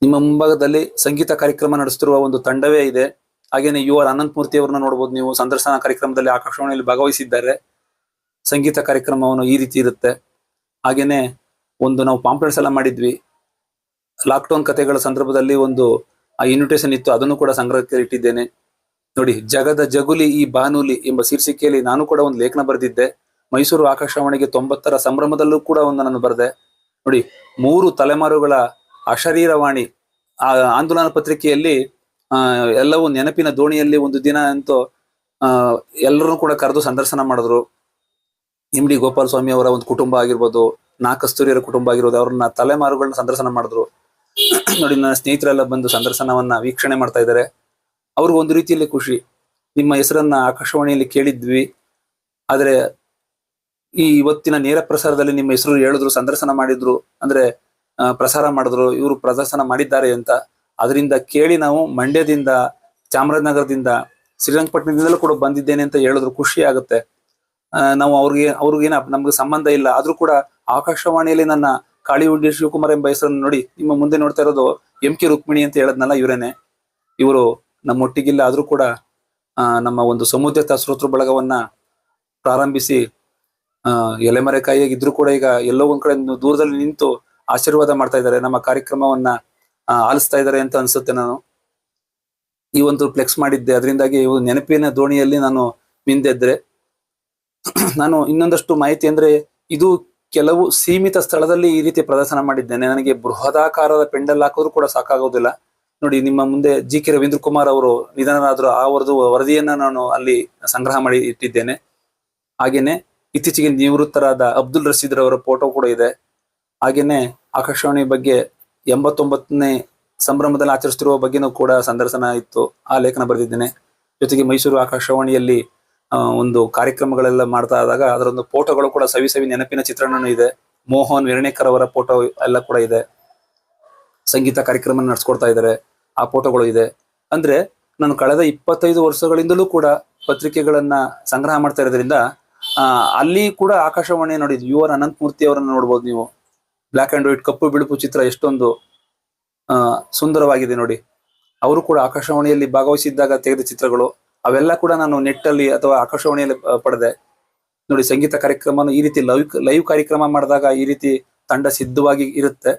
ನಿಮ್ಮ ಮುಂಭಾಗದಲ್ಲಿ ಸಂಗೀತ ಕಾರ್ಯಕ್ರಮ ನಡೆಸುತ್ತಿರುವ ಒಂದು ತಂಡವೇ ಇದೆ. ಹಾಗೇನೆ ಯು ಆರ್ ಅನಂತ್ ಮೂರ್ತಿ ಅವರನ್ನ ನೋಡ್ಬೋದು ನೀವು. ಸಂದರ್ಶನ ಕಾರ್ಯಕ್ರಮದಲ್ಲಿ ಆಕಾಶವಾಣಿಯಲ್ಲಿ ಭಾಗವಹಿಸಿದ್ದಾರೆ. ಸಂಗೀತ ಕಾರ್ಯಕ್ರಮವನ್ನು ಈ ರೀತಿ ಇರುತ್ತೆ. ಹಾಗೇನೆ ಒಂದು ನಾವು ಪಾಂಪ್ಲೆಟ್ಸ್ ಎಲ್ಲ ಮಾಡಿದ್ವಿ. ಲಾಕ್ಡೌನ್ ಕಥೆಗಳ ಸಂದರ್ಭದಲ್ಲಿ ಒಂದು, ಆ ಇನ್ವಿಟೇಷನ್ ಇತ್ತು. ಅದನ್ನು ಕೂಡ ಸಂಗ್ರಹಕ್ಕೆ ಇಟ್ಟಿದ್ದೇನೆ. ನೋಡಿ, ಜಗದ ಜಗುಲಿ ಈ ಬಾನುಲಿ ಎಂಬ ಶೀರ್ಷಿಕೆಯಲ್ಲಿ ನಾನು ಕೂಡ ಒಂದು ಲೇಖನ ಬರೆದಿದ್ದೆ. ಮೈಸೂರು ಆಕಾಶವಾಣಿಗೆ ತೊಂಬತ್ತರ ಸಂಭ್ರಮದಲ್ಲೂ ಕೂಡ ಒಂದು ನಾನು ಬರೆದೆ. ನೋಡಿ, ಮೂರು ತಲೆಮಾರುಗಳ ಅಶರೀರವಾಣಿ, ಆ ಆಂದೋಲನ ಪತ್ರಿಕೆಯಲ್ಲಿ ಎಲ್ಲವೂ ನೆನಪಿನ ದೋಣಿಯಲ್ಲಿ ಒಂದು ದಿನ ಅಂತೂ, ಆ ಎಲ್ಲರನ್ನೂ ಕೂಡ ಕರೆದು ಸಂದರ್ಶನ ಮಾಡಿದ್ರು. ಎಂ ಡಿ ಗೋಪಾಲ ಸ್ವಾಮಿ ಅವರ ಒಂದು ಕುಟುಂಬ ಆಗಿರ್ಬೋದು ನಾ ಕಸ್ತೂರಿಯರ ಕುಟುಂಬ ಆಗಿರ್ಬೋದು, ಅವ್ರನ್ನ ತಲೆಮಾರುಗಳನ್ನ ಸಂದರ್ಶನ ಮಾಡಿದ್ರು. ನೋಡಿ, ನನ್ನ ಸ್ನೇಹಿತರೆಲ್ಲ ಬಂದು ಸಂದರ್ಶನವನ್ನ ವೀಕ್ಷಣೆ ಮಾಡ್ತಾ ಇದ್ದಾರೆ. ಅವ್ರಿಗೆ ಒಂದು ರೀತಿಯಲ್ಲಿ ಖುಷಿ. ನಿಮ್ಮ ಹೆಸರನ್ನ ಆಕಾಶವಾಣಿಯಲ್ಲಿ ಕೇಳಿದ್ವಿ. ಆದ್ರೆ ಈ ಇವತ್ತಿನ ನೇರ ಪ್ರಸಾರದಲ್ಲಿ ನಿಮ್ಮ ಹೆಸರು ಹೇಳಿದ್ರು, ಸಂದರ್ಶನ ಮಾಡಿದ್ರು, ಅಂದ್ರೆ ಪ್ರಸಾರ ಮಾಡಿದ್ರು, ಇವರು ಪ್ರದರ್ಶನ ಮಾಡಿದ್ದಾರೆ ಅಂತ, ಅದರಿಂದ ಕೇಳಿ ನಾವು ಮಂಡ್ಯದಿಂದ, ಚಾಮರಾಜನಗರದಿಂದ, ಶ್ರೀರಂಗಪಟ್ಟಣದಿಂದಲೂ ಕೂಡ ಬಂದಿದ್ದೇನೆ ಅಂತ ಹೇಳಿದ್ರು, ಖುಷಿ ಆಗುತ್ತೆ. ನಾವು ಅವ್ರಿಗೆ, ಅವ್ರಿಗೇನ ನಮ್ಗೆ ಸಂಬಂಧ ಇಲ್ಲ. ಆದ್ರೂ ಕೂಡ ಆಕಾಶವಾಣಿಯಲ್ಲಿ ನನ್ನ ಕಾಳಿಹುಂಡಿ ಶಿವಕುಮಾರ್ ಎಂಬ ಹೆಸರನ್ನು ನೋಡಿ, ನಿಮ್ಮ ಮುಂದೆ ನೋಡ್ತಾ ಇರೋದು ಎಂ ಕೆ ರುಕ್ಮಿಣಿ ಅಂತ ಹೇಳದ್ನಲ್ಲ ಇವರೇನೆ. ಇವರು ನಮ್ಮೊಟ್ಟಿಗಿಲ್ಲ, ಆದ್ರೂ ಕೂಡ ನಮ್ಮ ಒಂದು ಸಮುದ್ರ ಶ್ರೋತೃ ಬಳಗವನ್ನ ಪ್ರಾರಂಭಿಸಿ ಆ ಎಲೆಮರೆಕಾಯಿಯಾಗಿ ಇದ್ರೂ ಕೂಡ ಈಗ ಎಲ್ಲೋ ಒಂದ್ ಕಡೆ ದೂರದಲ್ಲಿ ನಿಂತು ಆಶೀರ್ವಾದ ಮಾಡ್ತಾ ಇದ್ದಾರೆ, ನಮ್ಮ ಕಾರ್ಯಕ್ರಮವನ್ನ ಆಲಿಸ್ತಾ ಇದ್ದಾರೆ ಅಂತ ಅನ್ಸುತ್ತೆ ನಾನು. ಈ ಒಂದು ಫ್ಲೆಕ್ಸ್ ಮಾಡಿದ್ದೆ, ಅದರಿಂದಾಗಿ ನೆನಪಿನ ದೋಣಿಯಲ್ಲಿ ನಾನು ಮಿಂದೆದ್ರೆ ನಾನು ಇನ್ನೊಂದಷ್ಟು ಮಾಹಿತಿ ಅಂದ್ರೆ ಇದು ಕೆಲವು ಸೀಮಿತ ಸ್ಥಳದಲ್ಲಿ ಈ ರೀತಿ ಪ್ರದರ್ಶನ ಮಾಡಿದ್ದೇನೆ. ನನಗೆ ಬೃಹದಾಕಾರದ ಪೆಂಡಲ್ ಹಾಕೋದ್ರು ಕೂಡ ಸಾಕಾಗೋದಿಲ್ಲ. ನೋಡಿ, ನಿಮ್ಮ ಮುಂದೆ ಜಿ ಕೆ ರವೀಂದ್ರ ಕುಮಾರ್ ಅವರು ನಿಧನರಾದ್ರು ಆ ವರದು ವರದಿಯನ್ನ ನಾನು ಅಲ್ಲಿ ಸಂಗ್ರಹ ಮಾಡಿ ಇಟ್ಟಿದ್ದೇನೆ. ಹಾಗೇನೆ ಇತ್ತೀಚೆಗೆ ನಿವೃತ್ತರಾದ ಅಬ್ದುಲ್ ರಶೀದ್ ಅವರ ಫೋಟೋ ಕೂಡ ಇದೆ. ಹಾಗೇನೆ ಆಕಾಶವಾಣಿ ಬಗ್ಗೆ ಎಂಬತ್ತೊಂಬತ್ತನೇ ಸಂಭ್ರಮದಲ್ಲಿ ಆಚರಿಸ್ತಿರುವ ಬಗ್ಗೆನೂ ಕೂಡ ಸಂದರ್ಶನ ಇತ್ತು. ಆ ಲೇಖನ ಬರೆದಿದ್ದೇನೆ. ಜೊತೆಗೆ ಮೈಸೂರು ಆಕಾಶವಾಣಿಯಲ್ಲಿ ಒಂದು ಕಾರ್ಯಕ್ರಮಗಳೆಲ್ಲ ಮಾಡ್ತಾ ಇದ್ದಾಗ ಅದರೊಂದು ಫೋಟೋಗಳು ಕೂಡ ಸವಿ ಸವಿ ನೆನಪಿನ ಚಿತ್ರಣನೂ ಇದೆ. ಮೋಹನ್ ವಿರಣೇಕರ್ ಅವರ ಫೋಟೋ ಎಲ್ಲ ಕೂಡ ಇದೆ. ಸಂಗೀತ ಕಾರ್ಯಕ್ರಮ ನಡೆಸ್ಕೊಡ್ತಾ ಇದ್ದಾರೆ. ಆ ಫೋಟೋಗಳು ಇದೆ. ಅಂದ್ರೆ ನಾನು ಕಳೆದ ಇಪ್ಪತ್ತೈದು ವರ್ಷಗಳಿಂದಲೂ ಕೂಡ ಪತ್ರಿಕೆಗಳನ್ನ ಸಂಗ್ರಹ ಮಾಡ್ತಾ ಇರೋದ್ರಿಂದ ಅಲ್ಲಿ ಕೂಡ ಆಕಾಶವಾಣಿ ನೋಡಿದ್ವಿ ಯು ಆರ್ ಅನಂತ್ ಅವರನ್ನ ನೋಡ್ಬೋದು ನೀವು. ಬ್ಲಾಕ್ ಅಂಡ್ ವೈಟ್ ಕಪ್ಪು ಬಿಳುಪು ಚಿತ್ರ ಎಷ್ಟೊಂದು ಸುಂದರವಾಗಿದೆ ನೋಡಿ. ಅವರು ಕೂಡ ಆಕಾಶವಾಣಿಯಲ್ಲಿ ಭಾಗವಹಿಸಿದ್ದಾಗ ತೆಗೆದ ಚಿತ್ರಗಳು. ಅವೆಲ್ಲ ಕೂಡ ನಾನು ನೆಟ್ ಅಲ್ಲಿ ಅಥವಾ ಆಕಾಶವಾಣಿಯಲ್ಲಿ ಪಡೆದೆ. ನೋಡಿ, ಸಂಗೀತ ಕಾರ್ಯಕ್ರಮ ಈ ರೀತಿ ಲೈವ್ ಲೈವ್ ಕಾರ್ಯಕ್ರಮ ಮಾಡಿದಾಗ ಈ ರೀತಿ ತಂಡ ಸಿದ್ಧವಾಗಿ ಇರುತ್ತೆ.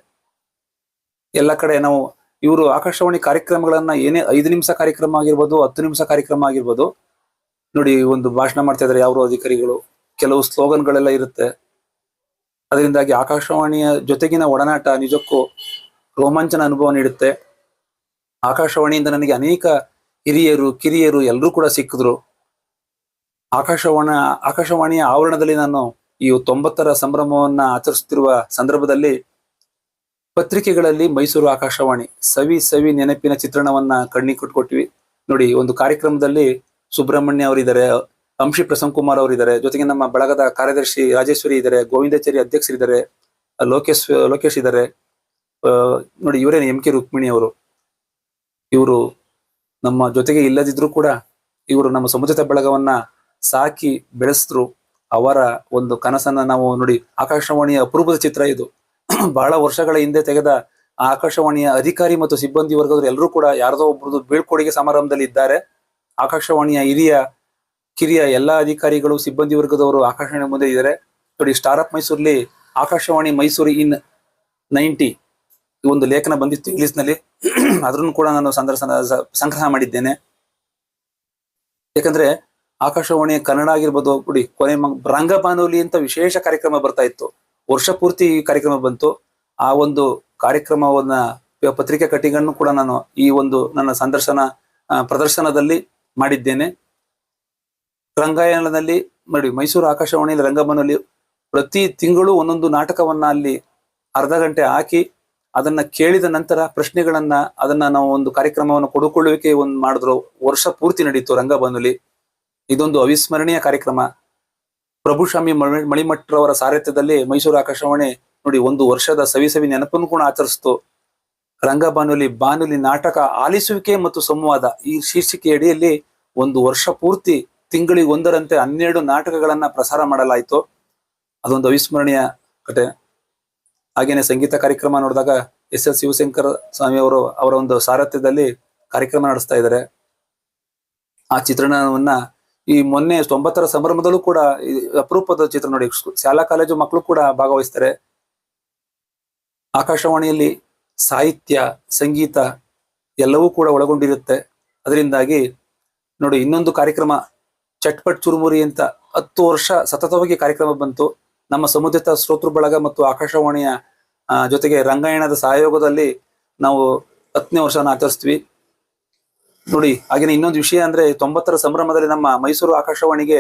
ಎಲ್ಲ ಕಡೆ ನಾವು, ಇವರು ಆಕಾಶವಾಣಿ ಕಾರ್ಯಕ್ರಮಗಳನ್ನ ಏನೇ ಐದು ನಿಮಿಷ ಕಾರ್ಯಕ್ರಮ ಆಗಿರ್ಬೋದು, ಹತ್ತು ನಿಮಿಷ ಕಾರ್ಯಕ್ರಮ ಆಗಿರ್ಬೋದು ನೋಡಿ, ಒಂದು ಭಾಷಣ ಮಾಡ್ತಾ ಇದ್ದಾರೆ ಯಾವ್ರು ಅಧಿಕಾರಿಗಳು. ಕೆಲವು ಸ್ಲೋಗನ್ಗಳೆಲ್ಲ ಇರುತ್ತೆ. ಅದರಿಂದಾಗಿ ಆಕಾಶವಾಣಿಯ ಜೊತೆಗಿನ ಒಡನಾಟ ನಿಜಕ್ಕೂ ರೋಮಾಂಚನ ಅನುಭವ ನೀಡುತ್ತೆ. ಆಕಾಶವಾಣಿಯಿಂದ ನನಗೆ ಅನೇಕ ಹಿರಿಯರು, ಕಿರಿಯರು ಎಲ್ಲರೂ ಕೂಡ ಸಿಕ್ಕಿದ್ರು. ಆಕಾಶವಾಣ, ಆಕಾಶವಾಣಿಯ ಆವರಣದಲ್ಲಿ ನಾನು ಈ ತೊಂಬತ್ತರ ಸಂಭ್ರಮವನ್ನ ಆಚರಿಸುತ್ತಿರುವ ಸಂದರ್ಭದಲ್ಲಿ ಪತ್ರಿಕೆಗಳಲ್ಲಿ ಮೈಸೂರು ಆಕಾಶವಾಣಿ ಸವಿ ಸವಿ ನೆನಪಿನ ಚಿತ್ರಣವನ್ನ ಕಣ್ಣಿಗೆ ಕೊಟ್ಕೊಟ್ವಿ. ನೋಡಿ, ಒಂದು ಕಾರ್ಯಕ್ರಮದಲ್ಲಿ ಸುಬ್ರಹ್ಮಣ್ಯ ಅವರಿದ್ದಾರೆ ಅಂಶಿ ಪ್ರಸನ್ ಕುಮಾರ್ ಅವರಿದ್ದಾರೆ, ಜೊತೆಗೆ ನಮ್ಮ ಬಳಗದ ಕಾರ್ಯದರ್ಶಿ ರಾಜೇಶ್ವರಿ ಇದ್ದಾರೆ ಗೋವಿಂದಾಚಾರಿ ಅಧ್ಯಕ್ಷರಿದ್ದಾರೆ, ಲೋಕೇಶ್ ಲೋಕೇಶ್ ಇದ್ದಾರೆ. ನೋಡಿ ಇವರೇ ಎಂ ಕೆ ರುಕ್ಮಿಣಿ ಅವರು. ಇವರು ನಮ್ಮ ಜೊತೆಗೆ ಇಲ್ಲದಿದ್ರು ಕೂಡ ಇವರು ನಮ್ಮ ಸಮುದ್ರದ ಬಳಗವನ್ನ ಸಾಕಿ ಬೆಳೆಸಿದ್ರು. ಅವರ ಒಂದು ಕನಸನ್ನ ನಾವು ನೋಡಿ, ಆಕಾಶವಾಣಿಯ ಅಪರೂಪದ ಚಿತ್ರ ಇದು. ಬಹಳ ವರ್ಷಗಳ ಹಿಂದೆ ತೆಗೆದ ಆಕಾಶವಾಣಿಯ ಅಧಿಕಾರಿ ಮತ್ತು ಸಿಬ್ಬಂದಿ ವರ್ಗದವರು ಎಲ್ಲರೂ ಕೂಡ ಯಾರದೋ ಒಬ್ಬರದು ಬೀಳ್ಕೊಡುಗೆ ಸಮಾರಂಭದಲ್ಲಿ ಇದ್ದಾರೆ. ಆಕಾಶವಾಣಿಯ ಹಿರಿಯ, ಕಿರಿಯ ಎಲ್ಲಾ ಅಧಿಕಾರಿಗಳು, ಸಿಬ್ಬಂದಿ ವರ್ಗದವರು ಆಕಾಶವಾಣಿ ಮುಂದೆ ಇದ್ದಾರೆ. ನೋಡಿ ಸ್ಟಾರ್ ಆಫ್ ಮೈಸೂರಲ್ಲಿ ಆಕಾಶವಾಣಿ ಮೈಸೂರು ಇನ್ ನೈಂಟಿ ಈ ಒಂದು ಲೇಖನ ಬಂದಿತ್ತು ಇಂಗ್ಲಿಷ್ನಲ್ಲಿ ಅದನ್ನು ಕೂಡ ನಾನು ಸಂದರ್ಶನ ಸಂಗ್ರಹ ಮಾಡಿದ್ದೇನೆ. ಯಾಕಂದ್ರೆ ಆಕಾಶವಾಣಿ ಕನ್ನಡ ಆಗಿರ್ಬೋದು, ನೋಡಿ, ಕೊನೆ ರಂಗಬಾನುಲಿ ಅಂತ ವಿಶೇಷ ಕಾರ್ಯಕ್ರಮ ಬರ್ತಾ ಇತ್ತು. ವರ್ಷ ಪೂರ್ತಿ ಈ ಕಾರ್ಯಕ್ರಮ ಬಂತು. ಆ ಒಂದು ಕಾರ್ಯಕ್ರಮವನ್ನ, ಪತ್ರಿಕೆ ಪತ್ರಿಕೆ ಕಟ್ಟಿಂಗನ್ನು ಕೂಡ ನಾನು ಈ ಒಂದು ನನ್ನ ಸಂದರ್ಶನ ಪ್ರದರ್ಶನದಲ್ಲಿ ಮಾಡಿದ್ದೇನೆ. ರಂಗಾಯಣದಲ್ಲಿ ನೋಡಿ ಮೈಸೂರು ಆಕಾಶವಾಣಿಯಲ್ಲಿ ರಂಗಮನಲ್ಲಿ ಪ್ರತಿ ತಿಂಗಳು ಒಂದೊಂದು ನಾಟಕವನ್ನ ಅಲ್ಲಿ ಅರ್ಧ ಗಂಟೆ ಹಾಕಿ ಅದನ್ನ ಕೇಳಿದ ನಂತರ ಪ್ರಶ್ನೆಗಳನ್ನ ಅದನ್ನ ನಾವು ಒಂದು ಕಾರ್ಯಕ್ರಮವನ್ನು ಕೊಡುಕೊಳ್ಳುವಿಕೆ ಒಂದು ಮಾಡಿದ್ರು. ವರ್ಷ ಪೂರ್ತಿ ನಡೀತು ರಂಗಬಾನುಲಿ ಇದೊಂದು ಅವಿಸ್ಮರಣೀಯ ಕಾರ್ಯಕ್ರಮ. ಪ್ರಭುಸ್ವಾಮಿ ಮಣಿಮಠರವರ ಸಾರಥ್ಯದಲ್ಲಿ ಮೈಸೂರು ಆಕಾಶವಾಣಿ ನೋಡಿ ಒಂದು ವರ್ಷದ ಸವಿ ಸವಿ ನೆನಪನ್ನು ಕೂಡ ಆಚರಿಸ್ತು. ರಂಗಬಾನುಲಿ ಬಾನುಲಿ ನಾಟಕ ಆಲಿಸುವಿಕೆ ಮತ್ತು ಸಂವಾದ ಈ ಶೀರ್ಷಿಕೆ ಅಡಿಯಲ್ಲಿ ಒಂದು ವರ್ಷ ಪೂರ್ತಿ ತಿಂಗಳಿಗೆ ಒಂದರಂತೆ ಹನ್ನೆರಡು ನಾಟಕಗಳನ್ನ ಪ್ರಸಾರ ಮಾಡಲಾಯಿತು. ಅದೊಂದು ಅವಿಸ್ಮರಣೀಯ ಕತೆ. ಹಾಗೇನೆ ಸಂಗೀತ ಕಾರ್ಯಕ್ರಮ ನೋಡಿದಾಗ ಎಸ್ ಎಸ್ ಶಿವಶಂಕರ ಸ್ವಾಮಿ ಅವರು ಅವರ ಒಂದು ಸಾರಥ್ಯದಲ್ಲಿ ಕಾರ್ಯಕ್ರಮ ನಡೆಸ್ತಾ ಇದ್ದಾರೆ. ಆ ಚಿತ್ರಣವನ್ನ ಈ ಮೊನ್ನೆ ತೊಂಬತ್ತರ ಸಂಭ್ರಮದಲ್ಲೂ ಕೂಡ ಅಪರೂಪದ ಚಿತ್ರ ನೋಡಿ. ಶಾಲಾ ಕಾಲೇಜು ಮಕ್ಕಳು ಕೂಡ ಭಾಗವಹಿಸ್ತಾರೆ. ಆಕಾಶವಾಣಿಯಲ್ಲಿ ಸಾಹಿತ್ಯ, ಸಂಗೀತ ಎಲ್ಲವೂ ಕೂಡ ಒಳಗೊಂಡಿರುತ್ತೆ. ಅದರಿಂದಾಗಿ ನೋಡಿ ಇನ್ನೊಂದು ಕಾರ್ಯಕ್ರಮ, ಚಟ್ಪಟ್ ಚುರುಮುರಿ ಅಂತ ಹತ್ತು ವರ್ಷ ಸತತವಾಗಿ ಕಾರ್ಯಕ್ರಮ ಬಂತು. ನಮ್ಮ ಸಮುದಿತ ಶ್ರೋತೃ ಬಳಗ ಮತ್ತು ಆಕಾಶವಾಣಿಯ ಜೊತೆಗೆ ರಂಗಾಯಣದ ಸಹಯೋಗದಲ್ಲಿ ನಾವು ಹತ್ತನೇ ವರ್ಷನ ಆಚರಿಸ್ತೀವಿ. ನೋಡಿ ಹಾಗೇನೆ ಇನ್ನೊಂದು ವಿಷಯ ಅಂದ್ರೆ ತೊಂಬತ್ತರ ಸಂಭ್ರಮದಲ್ಲಿ ನಮ್ಮ ಮೈಸೂರು ಆಕಾಶವಾಣಿಗೆ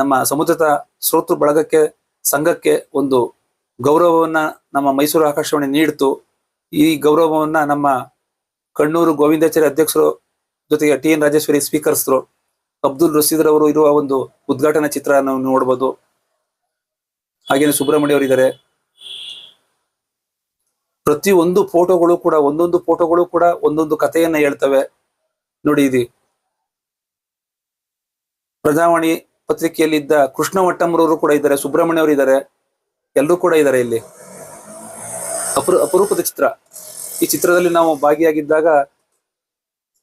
ನಮ್ಮ ಸಮುದ್ರದ ಶ್ರೋತೃ ಬಳಗಕ್ಕೆ, ಸಂಘಕ್ಕೆ ಒಂದು ಗೌರವವನ್ನ ನಮ್ಮ ಮೈಸೂರು ಆಕಾಶವಾಣಿ ನೀಡಿತು. ಈ ಗೌರವವನ್ನ ನಮ್ಮ ಕಣ್ಣೂರು ಗೋವಿಂದಾಚಾರ್ಯ ಅಧ್ಯಕ್ಷರು ಜೊತೆಗೆ ಟಿ ಎನ್ ರಾಜೇಶ್ವರಿ ಸ್ಪೀಕರ್ಸ್ರು ಅಬ್ದುಲ್ ರಸೀದ್ ಅವರು ಇರುವ ಒಂದು ಉದ್ಘಾಟನಾ ಚಿತ್ರ ನಾವು ನೋಡಬಹುದು ಹಾಗೇನೆ ಸುಬ್ರಹ್ಮಣ್ಯ ಅವರು ಇದ್ದಾರೆ ಒಂದು ಫೋಟೋಗಳು ಕೂಡ, ಒಂದೊಂದು ಫೋಟೋಗಳು ಕೂಡ ಒಂದೊಂದು ಕಥೆಯನ್ನ ಹೇಳ್ತವೆ. ನೋಡಿ ಇದು. ಪ್ರಜಾವಾಣಿ ಪತ್ರಿಕೆಯಲ್ಲಿದ್ದ ಕೃಷ್ಣ ವಟ್ಟಮ್ಮರವರು ಕೂಡ ಇದ್ದಾರೆ, ಸುಬ್ರಹ್ಮಣ್ಯ ಅವರು ಇದ್ದಾರೆ. ಎಲ್ಲರೂ ಕೂಡ ಇದ್ದಾರೆ ಇಲ್ಲಿ. ಅಪರೂ, ಅಪರೂಪದ ಚಿತ್ರ. ಈ ಚಿತ್ರದಲ್ಲಿ ನಾವು ಭಾಗಿಯಾಗಿದ್ದಾಗ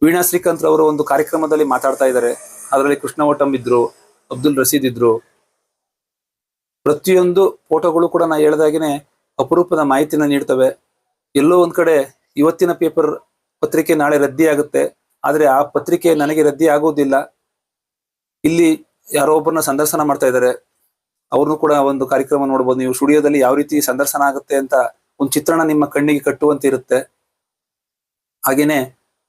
ವೀಣಾ ಶ್ರೀಕಾಂತ್ ಅವರು ಒಂದು ಕಾರ್ಯಕ್ರಮದಲ್ಲಿ ಮಾತಾಡ್ತಾ ಇದ್ದಾರೆ. ಅದರಲ್ಲಿ ಕೃಷ್ಣ ಓಟಂ ಇದ್ರು, ಅಬ್ದುಲ್ ರಶೀದ್ ಇದ್ರು. ಪ್ರತಿಯೊಂದು ಫೋಟೋಗಳು ಕೂಡ ನಾ ಹೇಳ್ದಾಗೇನೆ ಅಪರೂಪದ ಮಾಹಿತಿನ ನೀಡ್ತವೆ. ಎಲ್ಲೋ ಒಂದ್ ಕಡೆ ಇವತ್ತಿನ ಪೇಪರ್ ಪತ್ರಿಕೆ ನಾಳೆ ರದ್ದಿ ಆಗುತ್ತೆ. ಆದ್ರೆ ಆ ಪತ್ರಿಕೆ ನನಗೆ ರದ್ದಿ ಆಗೋದಿಲ್ಲ ಇಲ್ಲಿ ಯಾರೋ ಒಬ್ಬರನ್ನ ಸಂದರ್ಶನ ಮಾಡ್ತಾ ಇದ್ದಾರೆ. ಅವ್ರನ್ನು ಕೂಡ ಒಂದು ಕಾರ್ಯಕ್ರಮ ನೋಡ್ಬೋದು. ನೀವು ಸ್ಟುಡಿಯೋದಲ್ಲಿ ಯಾವ ರೀತಿ ಸಂದರ್ಶನ ಆಗುತ್ತೆ ಅಂತ ಒಂದು ಚಿತ್ರಣ ನಿಮ್ಮ ಕಣ್ಣಿಗೆ ಕಟ್ಟುವಂತೆ ಇರುತ್ತೆ. ಹಾಗೇನೆ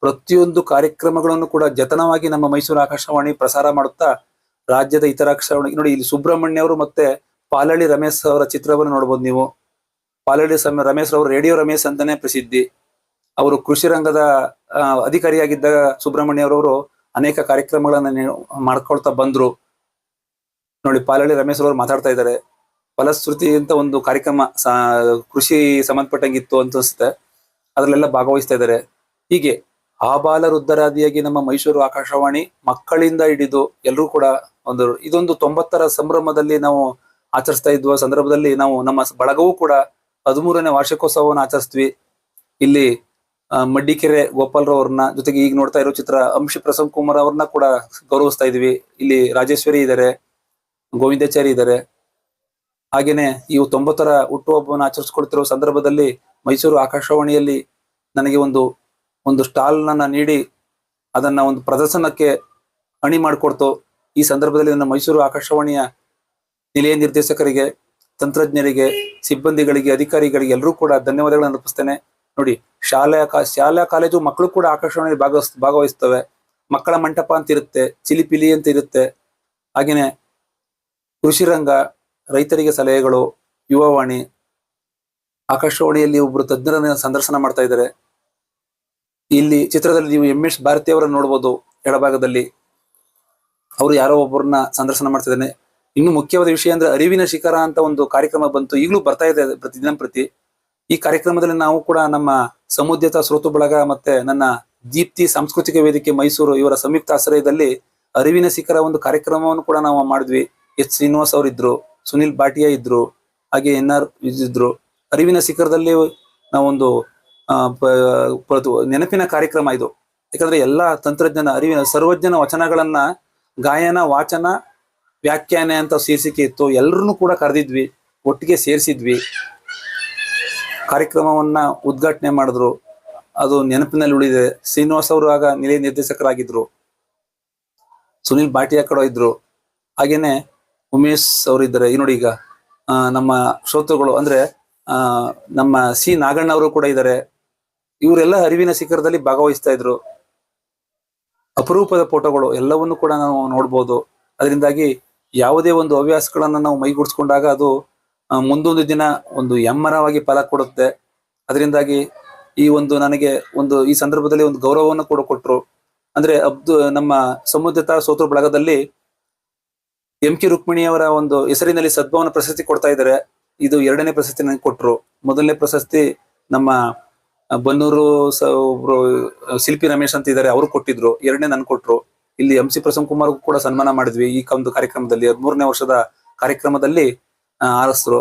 ಪ್ರತಿಯೊಂದು ಕಾರ್ಯಕ್ರಮಗಳನ್ನು ಕೂಡ ಜತನವಾಗಿ ನಮ್ಮ ಮೈಸೂರು ಆಕಾಶವಾಣಿ ಪ್ರಸಾರ ಮಾಡುತ್ತಾ ರಾಜ್ಯದ ಇತರ ಆಕಾಶವಾಣಿ ನೋಡಿ ಇಲ್ಲಿ ಸುಬ್ರಹ್ಮಣ್ಯ ಅವರು ಮತ್ತೆ ಪಾಲಳ್ಳಿ ರಮೇಶ್ ಅವರ ಚಿತ್ರವನ್ನು ನೋಡ್ಬೋದು ನೀವು. ಪಾಲಳ್ಳಿ ರಮೇಶ್ ಅವರು ರೇಡಿಯೋ ರಮೇಶ್ ಅಂತಾನೆ ಪ್ರಸಿದ್ಧಿ. ಅವರು ಕೃಷಿ ರಂಗದ ಆ, ಅಧಿಕಾರಿಯಾಗಿದ್ದಾಗ ಸುಬ್ರಹ್ಮಣ್ಯ ಅವರವರು ಅನೇಕ ಕಾರ್ಯಕ್ರಮಗಳನ್ನ ಮಾಡ್ಕೊಳ್ತಾ ಬಂದ್ರು. ನೋಡಿ ಪಾಲಳ್ಳಿ ರಮೇಶ್ ಅವರು ಮಾತಾಡ್ತಾ ಇದ್ದಾರೆ. ಫಲಶ್ರುತಿ ಅಂತ ಒಂದು ಕಾರ್ಯಕ್ರಮ ಕೃಷಿ ಸಂಬಂಧಪಟ್ಟಂಗಿತ್ತು ಅಂತ ಅನ್ಸುತ್ತೆ ಅದ್ರಲ್ಲೆಲ್ಲ ಭಾಗವಹಿಸ್ತಾ ಇದ್ದಾರೆ ಹೀಗೆ ಆಬಾಲ ವೃದ್ಧರಾದಿಯಾಗಿ ನಮ್ಮ ಮೈಸೂರು ಆಕಾಶವಾಣಿ ಮಕ್ಕಳಿಂದ ಹಿಡಿದು ಎಲ್ಲರೂ ಕೂಡ ಒಂದು ಇದೊಂದು ತೊಂಬತ್ತರ ಸಂಭ್ರಮದಲ್ಲಿ ನಾವು ಆಚರಿಸ್ತಾ ಇದ್ವ ಸಂದರ್ಭದಲ್ಲಿ ನಾವು ನಮ್ಮ ಬಳಗವೂ ಕೂಡ ಹದಿಮೂರನೇ ವಾರ್ಷಿಕೋತ್ಸವವನ್ನು ಆಚರಿಸ್ತೀವಿ. ಇಲ್ಲಿ ಆ, ಮಡ್ಡಿಕೆರೆ ಗೋಪಾಲ್ರವ್ರನ್ನ ಜೊತೆಗೆ ಈಗ ನೋಡ್ತಾ ಇರೋ ಚಿತ್ರ ಅಂಶಿ ಪ್ರಸನ್ನ ಕುಮಾರ್ ಅವ್ರನ್ನ ಕೂಡ ಗೌರವಿಸ್ತಾ ಇದೀವಿ. ಇಲ್ಲಿ ರಾಜೇಶ್ವರಿ ಇದ್ದಾರೆ ಗೋವಿಂದಾಚಾರಿ ಇದ್ದಾರೆ ಹಾಗೇನೆ ಇವು ತೊಂಬತ್ತರ ಹುಟ್ಟುಹಬ್ಬವನ್ನು ಆಚರಿಸಿಕೊಳ್ಳುತ್ತಿರುವ ಸಂದರ್ಭದಲ್ಲಿ ಮೈಸೂರು ಆಕಾಶವಾಣಿಯಲ್ಲಿ ನನಗೆ ಒಂದು ಒಂದು ಸ್ಟಾಲ್ ನನ್ನ ನೀಡಿ ಅದನ್ನ ಒಂದು ಪ್ರದರ್ಶನಕ್ಕೆ ಅಣಿ ಮಾಡಿಕೊಡ್ತು. ಈ ಸಂದರ್ಭದಲ್ಲಿ ನನ್ನ ಮೈಸೂರು ಆಕಾಶವಾಣಿಯ ನಿಲಯ ನಿರ್ದೇಶಕರಿಗೆ, ತಂತ್ರಜ್ಞರಿಗೆ, ಸಿಬ್ಬಂದಿಗಳಿಗೆ, ಅಧಿಕಾರಿಗಳಿಗೆ ಎಲ್ಲರೂ ಕೂಡ ಧನ್ಯವಾದಗಳನ್ನು ಅರ್ಪಿಸ್ತೇನೆ. ನೋಡಿ, ಶಾಲೆಯ ಶಾಲಾ ಕಾಲೇಜು ಮಕ್ಕಳು ಕೂಡ ಆಕಾಶವಾಣಿಯಲ್ಲಿ ಭಾಗವಹಿಸ್ ಭಾಗವಹಿಸ್ತವೆ ಮಕ್ಕಳ ಮಂಟಪ ಅಂತ ಇರುತ್ತೆ, ಚಿಲಿಪಿಲಿ ಅಂತ ಇರುತ್ತೆ. ಹಾಗೇನೆ ಕೃಷಿ ರಂಗ ರೈತರಿಗೆ ಸಲಹೆಗಳು, ಯುವವಾಣಿ, ಆಕಾಶವಾಣಿಯಲ್ಲಿ ಒಬ್ಬರು ತಜ್ಞರನ್ನ ಸಂದರ್ಶನ ಮಾಡ್ತಾ ಇದ್ದಾರೆ. ಇಲ್ಲಿ ಚಿತ್ರದಲ್ಲಿ ನೀವು ಎಂ ಎಸ್ ಭಾರತಿ ಅವರನ್ನು ನೋಡ್ಬೋದು ಎಡಭಾಗದಲ್ಲಿ. ಅವರು ಯಾರೋ ಒಬ್ಬರನ್ನ ಸಂದರ್ಶನ ಮಾಡ್ತಿದ್ದಾನೆ. ಇನ್ನು ಮುಖ್ಯವಾದ ವಿಷಯ ಅಂದ್ರೆ ಅರಿವಿನ ಶಿಖರ ಅಂತ ಒಂದು ಕಾರ್ಯಕ್ರಮ ಬಂತು. ಈಗಲೂ ಬರ್ತಾ ಇದೆ ಪ್ರತಿದಿನ ಪ್ರತಿ. ಈ ಕಾರ್ಯಕ್ರಮದಲ್ಲಿ ನಾವು ಕೂಡ ನಮ್ಮ ಸಮುದ್ಯತ ಸ್ರೋತು ಬಳಗ ಮತ್ತೆ ನನ್ನ ದೀಪ್ತಿ ಸಾಂಸ್ಕೃತಿಕ ವೇದಿಕೆ ಮೈಸೂರು ಇವರ ಸಂಯುಕ್ತ ಆಶ್ರಯದಲ್ಲಿ ಅರಿವಿನ ಶಿಖರ ಒಂದು ಕಾರ್ಯಕ್ರಮವನ್ನು ಕೂಡ ನಾವು ಮಾಡಿದ್ವಿ. ಎಚ್ ಶ್ರೀನಿವಾಸ್ ಅವರಿದ್ರು. ಸುನಿಲ್ ಭಾಟಿಯಾ ಇದ್ರು, ಹಾಗೆ ಎನ್ ಆರ್ ಇದ್ರು ಅರಿವಿನ ಶಿಖರದಲ್ಲಿ ನಾವೊಂದು ನೆನಪಿನ ಕಾರ್ಯಕ್ರಮ ಇದು. ಯಾಕಂದ್ರೆ ಎಲ್ಲಾ ತಂತ್ರಜ್ಞಾನ, ಅರಿವಿನ ಸರ್ವಜ್ಞನ ವಚನಗಳನ್ನ ಗಾಯನ, ವಾಚನ, ವ್ಯಾಖ್ಯಾನ ಅಂತ ಶೀರ್ಷಿಕೆ ಇತ್ತು. ಎಲ್ಲರನ್ನೂ ಕೂಡ ಕರೆದಿದ್ವಿ, ಒಟ್ಟಿಗೆ ಸೇರಿಸಿದ್ವಿ. ಕಾರ್ಯಕ್ರಮವನ್ನ ಉದ್ಘಾಟನೆ ಮಾಡಿದ್ರು. ಅದು ನೆನಪಿನಲ್ಲಿ ಉಳಿದಿದೆ. ಶ್ರೀನಿವಾಸ್ ಅವರು ಆಗ ನಿಲಯ ನಿರ್ದೇಶಕರಾಗಿದ್ರು. ಸುನಿಲ್ ಭಾಟಿಯಾ ಕಡೆ ಇದ್ರು. ಹಾಗೇನೆ ಉಮೇಶ್ ಅವರಿದ್ದಾರೆ. ಈ ನೋಡಿ ಈಗ ನಮ್ಮ ಶ್ರೋತೃಗಳು, ಅಂದ್ರೆ ನಮ್ಮ ಸಿ ನಾಗಣ್ಣ ಅವರು ಕೂಡ ಇದ್ದಾರೆ. ಇವರೆಲ್ಲ ಅರಿವಿನ ಶಿಖರದಲ್ಲಿ ಭಾಗವಹಿಸ್ತಾ ಇದ್ರು. ಅಪರೂಪದ ಫೋಟೋಗಳು ಎಲ್ಲವನ್ನು ಕೂಡ ನಾವು ನೋಡ್ಬೋದು. ಅದರಿಂದಾಗಿ ಯಾವುದೇ ಒಂದು ಹವ್ಯಾಸಗಳನ್ನ ನಾವು ಮೈಗೂಡಿಸ್ಕೊಂಡಾಗ ಅದು ಮುಂದೊಂದು ದಿನ ಒಂದು ಎಮ್ಮರವಾಗಿ ಫಲ ಕೊಡುತ್ತೆ. ಅದರಿಂದಾಗಿ ಈ ಒಂದು ನನಗೆ ಒಂದು, ಈ ಸಂದರ್ಭದಲ್ಲಿ ಒಂದು ಗೌರವವನ್ನು ಕೂಡ ಕೊಟ್ರು. ಅಂದ್ರೆ ಅಬ್ದು, ನಮ್ಮ ಸಮುದ್ರತ ಸೋತ್ರ ಬಳಗದಲ್ಲಿ ಎಂ ಕೆ ರುಕ್ಮಿಣಿಯವರ ಒಂದು ಹೆಸರಿನಲ್ಲಿ ಸದ್ಭಾವನ ಪ್ರಶಸ್ತಿ ಕೊಡ್ತಾ ಇದ್ದಾರೆ. ಇದು ಎರಡನೇ ಪ್ರಶಸ್ತಿ ನನಗೆ ಕೊಟ್ಟರು ಮೊದಲನೇ ಪ್ರಶಸ್ತಿ ನಮ್ಮ ಬನ್ನೂರು ಒಬ್ರು ಶಿಲ್ಪಿ ರಮೇಶ್ ಅಂತ ಇದ್ದಾರೆ. ಅವರು ಕೊಟ್ಟಿದ್ರು. ಎರಡನೇ ನನ್ ಕೊಟ್ರು. ಇಲ್ಲಿ ಎಂ ಸಿ ಪ್ರಸನ್ನ ಕುಮಾರ್ ಕೂಡ ಸನ್ಮಾನ ಮಾಡಿದ್ವಿ ಈ ಒಂದು ಕಾರ್ಯಕ್ರಮದಲ್ಲಿ. ಹದಿಮೂರನೇ ವರ್ಷದ ಕಾರ್ಯಕ್ರಮದಲ್ಲಿ ಆ, ಆರಿಸಿದ್ರು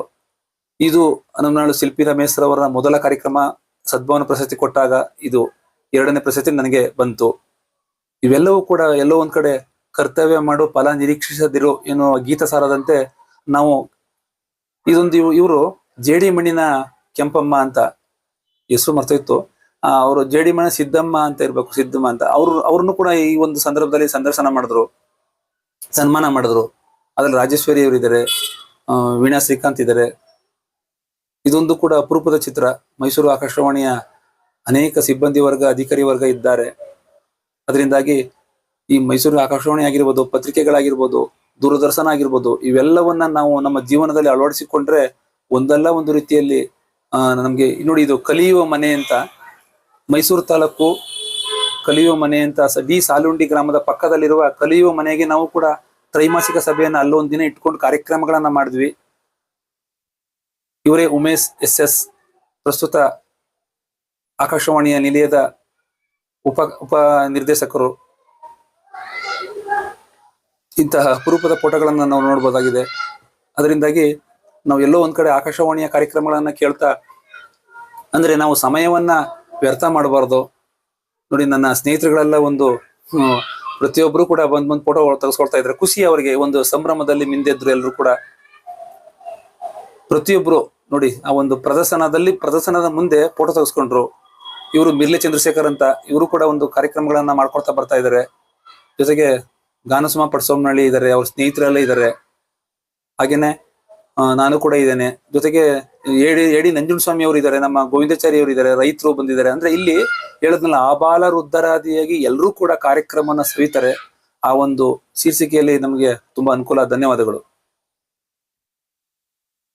ಇದು ಹನುಮನಾಳು ಶಿಲ್ಪಿ ರಮೇಶ್ ಅವರ ಮೊದಲ ಕಾರ್ಯಕ್ರಮ ಸದ್ಭಾವನ ಪ್ರಶಸ್ತಿ ಕೊಟ್ಟಾಗ ಇದು ಎರಡನೇ ಪ್ರಶಸ್ತಿ ನನಗೆ ಬಂತು. ಇವೆಲ್ಲವೂ ಕೂಡ ಎಲ್ಲೋ ಒಂದ್ ಕಡೆ ಕರ್ತವ್ಯ ಮಾಡು, ಫಲ ನಿರೀಕ್ಷಿಸದಿರು ಎನ್ನುವ ಗೀತ ಸಾರದಂತೆ ನಾವು ಇದೊಂದು ಇವರು ಜೇಡಿ ಮಣ್ಣಿನ ಕೆಂಪಮ್ಮ ಅಂತ. ಹೆಸರು ಮರ್ತಿತ್ತು ಅವರು ಜೇಡಿ ಮಣ್ಣ ಸಿದ್ದಮ್ಮ ಅಂತ ಇರ್ಬೇಕು, ಸಿದ್ದಮ್ಮ ಅಂತ. ಅವ್ರು ಅವ್ರನ್ನು ಕೂಡ ಈ ಒಂದು ಸಂದರ್ಭದಲ್ಲಿ ಸಂದರ್ಶನ ಮಾಡಿದ್ರು, ಸನ್ಮಾನ ಮಾಡಿದ್ರು. ಅದ್ರಲ್ಲಿ ರಾಜೇಶ್ವರಿ ಅವರು ಇದ್ದಾರೆ ವೀಣಾ ಶ್ರೀಕಾಂತ್ ಇದ್ದಾರೆ. ಇದೊಂದು ಕೂಡ ಅಪರೂಪದ ಚಿತ್ರ. ಮೈಸೂರು ಆಕಾಶವಾಣಿಯ ಅನೇಕ ಸಿಬ್ಬಂದಿ ವರ್ಗ, ಅಧಿಕಾರಿ ವರ್ಗ ಇದ್ದಾರೆ. ಅದರಿಂದಾಗಿ ಈ ಮೈಸೂರು ಆಕಾಶವಾಣಿ ಆಗಿರ್ಬೋದು, ಪತ್ರಿಕೆಗಳಾಗಿರ್ಬೋದು, ದೂರದರ್ಶನ ಆಗಿರ್ಬೋದು, ಇವೆಲ್ಲವನ್ನ ನಾವು ನಮ್ಮ ಜೀವನದಲ್ಲಿ ಅಳವಡಿಸಿಕೊಂಡ್ರೆ ಒಂದಲ್ಲ ಒಂದು ರೀತಿಯಲ್ಲಿ ನಮಗೆ ನೋಡಿ ಇದು ಕಲಿಯುವ ಮನೆ ಅಂತ, ಮೈಸೂರು ತಾಲೂಕು ಕಲಿಯುವ ಮನೆ ಅಂತ ಡಿ ಸಾಲುಂಡಿ ಗ್ರಾಮದ ಪಕ್ಕದಲ್ಲಿರುವ ಕಲಿಯುವ ಮನೆಗೆ ನಾವು ಕೂಡ ತ್ರೈಮಾಸಿಕ ಸಭೆಯನ್ನ ಅಲ್ಲೊಂದು ದಿನ ಇಟ್ಕೊಂಡು ಕಾರ್ಯಕ್ರಮಗಳನ್ನ ಮಾಡಿದ್ವಿ. ಇವರೇ ಉಮೇಶ್ ಎಸ್ ಎಸ್ ಪ್ರಸ್ತುತ ಆಕಾಶವಾಣಿಯ ನಿಲಯದ ಉಪ ಉಪ ನಿರ್ದೇಶಕರು. ಇಂತಹ ಅಪರೂಪದ ಫೋಟೋಗಳನ್ನ ನಾವು ನೋಡಬಹುದಾಗಿದೆ ಅದರಿಂದಾಗಿ ನಾವು ಎಲ್ಲೋ ಒಂದ್ ಕಡೆ ಆಕಾಶವಾಣಿಯ ಕಾರ್ಯಕ್ರಮಗಳನ್ನ ಕೇಳ್ತಾ ಅಂದ್ರೆ ನಾವು ಸಮಯವನ್ನ ವ್ಯರ್ಥ ಮಾಡಬಾರ್ದು. ನೋಡಿ ನನ್ನ ಸ್ನೇಹಿತರುಗಳೆಲ್ಲ ಒಂದು ಹ್ಮ್, ಪ್ರತಿಯೊಬ್ರು ಕೂಡ ಬಂದ್ ಬಂದ್ ಫೋಟೋ ತೆಗೆಸ್ಕೊಳ್ತಾ ಇದ್ದಾರೆ ಖುಷಿ ಅವರಿಗೆ ಒಂದು ಸಂಭ್ರಮದಲ್ಲಿ ಮಿಂದೆದ್ರು ಎಲ್ಲರೂ ಕೂಡ. ಪ್ರತಿಯೊಬ್ರು ನೋಡಿ ಆ ಒಂದು ಪ್ರದರ್ಶನದಲ್ಲಿ ಪ್ರದರ್ಶನದ ಮುಂದೆ ಫೋಟೋ ತೆಗೆಸ್ಕೊಂಡ್ರು. ಇವರು ಮಿರ್ಲೆ ಚಂದ್ರಶೇಖರ್ ಅಂತ ಇವರು ಕೂಡ ಒಂದು ಕಾರ್ಯಕ್ರಮಗಳನ್ನ ಮಾಡ್ಕೊಳ್ತಾ ಬರ್ತಾ ಇದ್ದಾರೆ ಜೊತೆಗೆ ಗಾನಸುಮ ಪಡ್ಸೋಮ್ನಳ್ಳಿ ಇದ್ದಾರೆ ಅವ್ರ ಸ್ನೇಹಿತರೆಲ್ಲ ಇದ್ದಾರೆ ಹಾಗೇನೆ ನಾನು ಕೂಡ ಇದ್ದೇನೆ. ಜೊತೆಗೆ ಎಡಿ ಎಡಿ ನಂಜುಂಡಸ್ವಾಮಿ ಅವರು ಇದ್ದಾರೆ ನಮ್ಮ ಗೋವಿಂದಾಚಾರಿ ಅವರು ಇದ್ದಾರೆ ರೈತರು ಬಂದಿದ್ದಾರೆ. ಅಂದ್ರೆ ಇಲ್ಲಿ ಹೇಳದ್ನಲ್ಲ ಆಬಾಲ ವೃದ್ಧರಾದಿಯಾಗಿ ಎಲ್ಲರೂ ಕೂಡ ಕಾರ್ಯಕ್ರಮನ ಸವಿತಾರೆ. ಆ ಒಂದು ಶೀರ್ಷಿಕೆಯಲ್ಲಿ ನಮಗೆ ತುಂಬಾ ಅನುಕೂಲ, ಧನ್ಯವಾದಗಳು.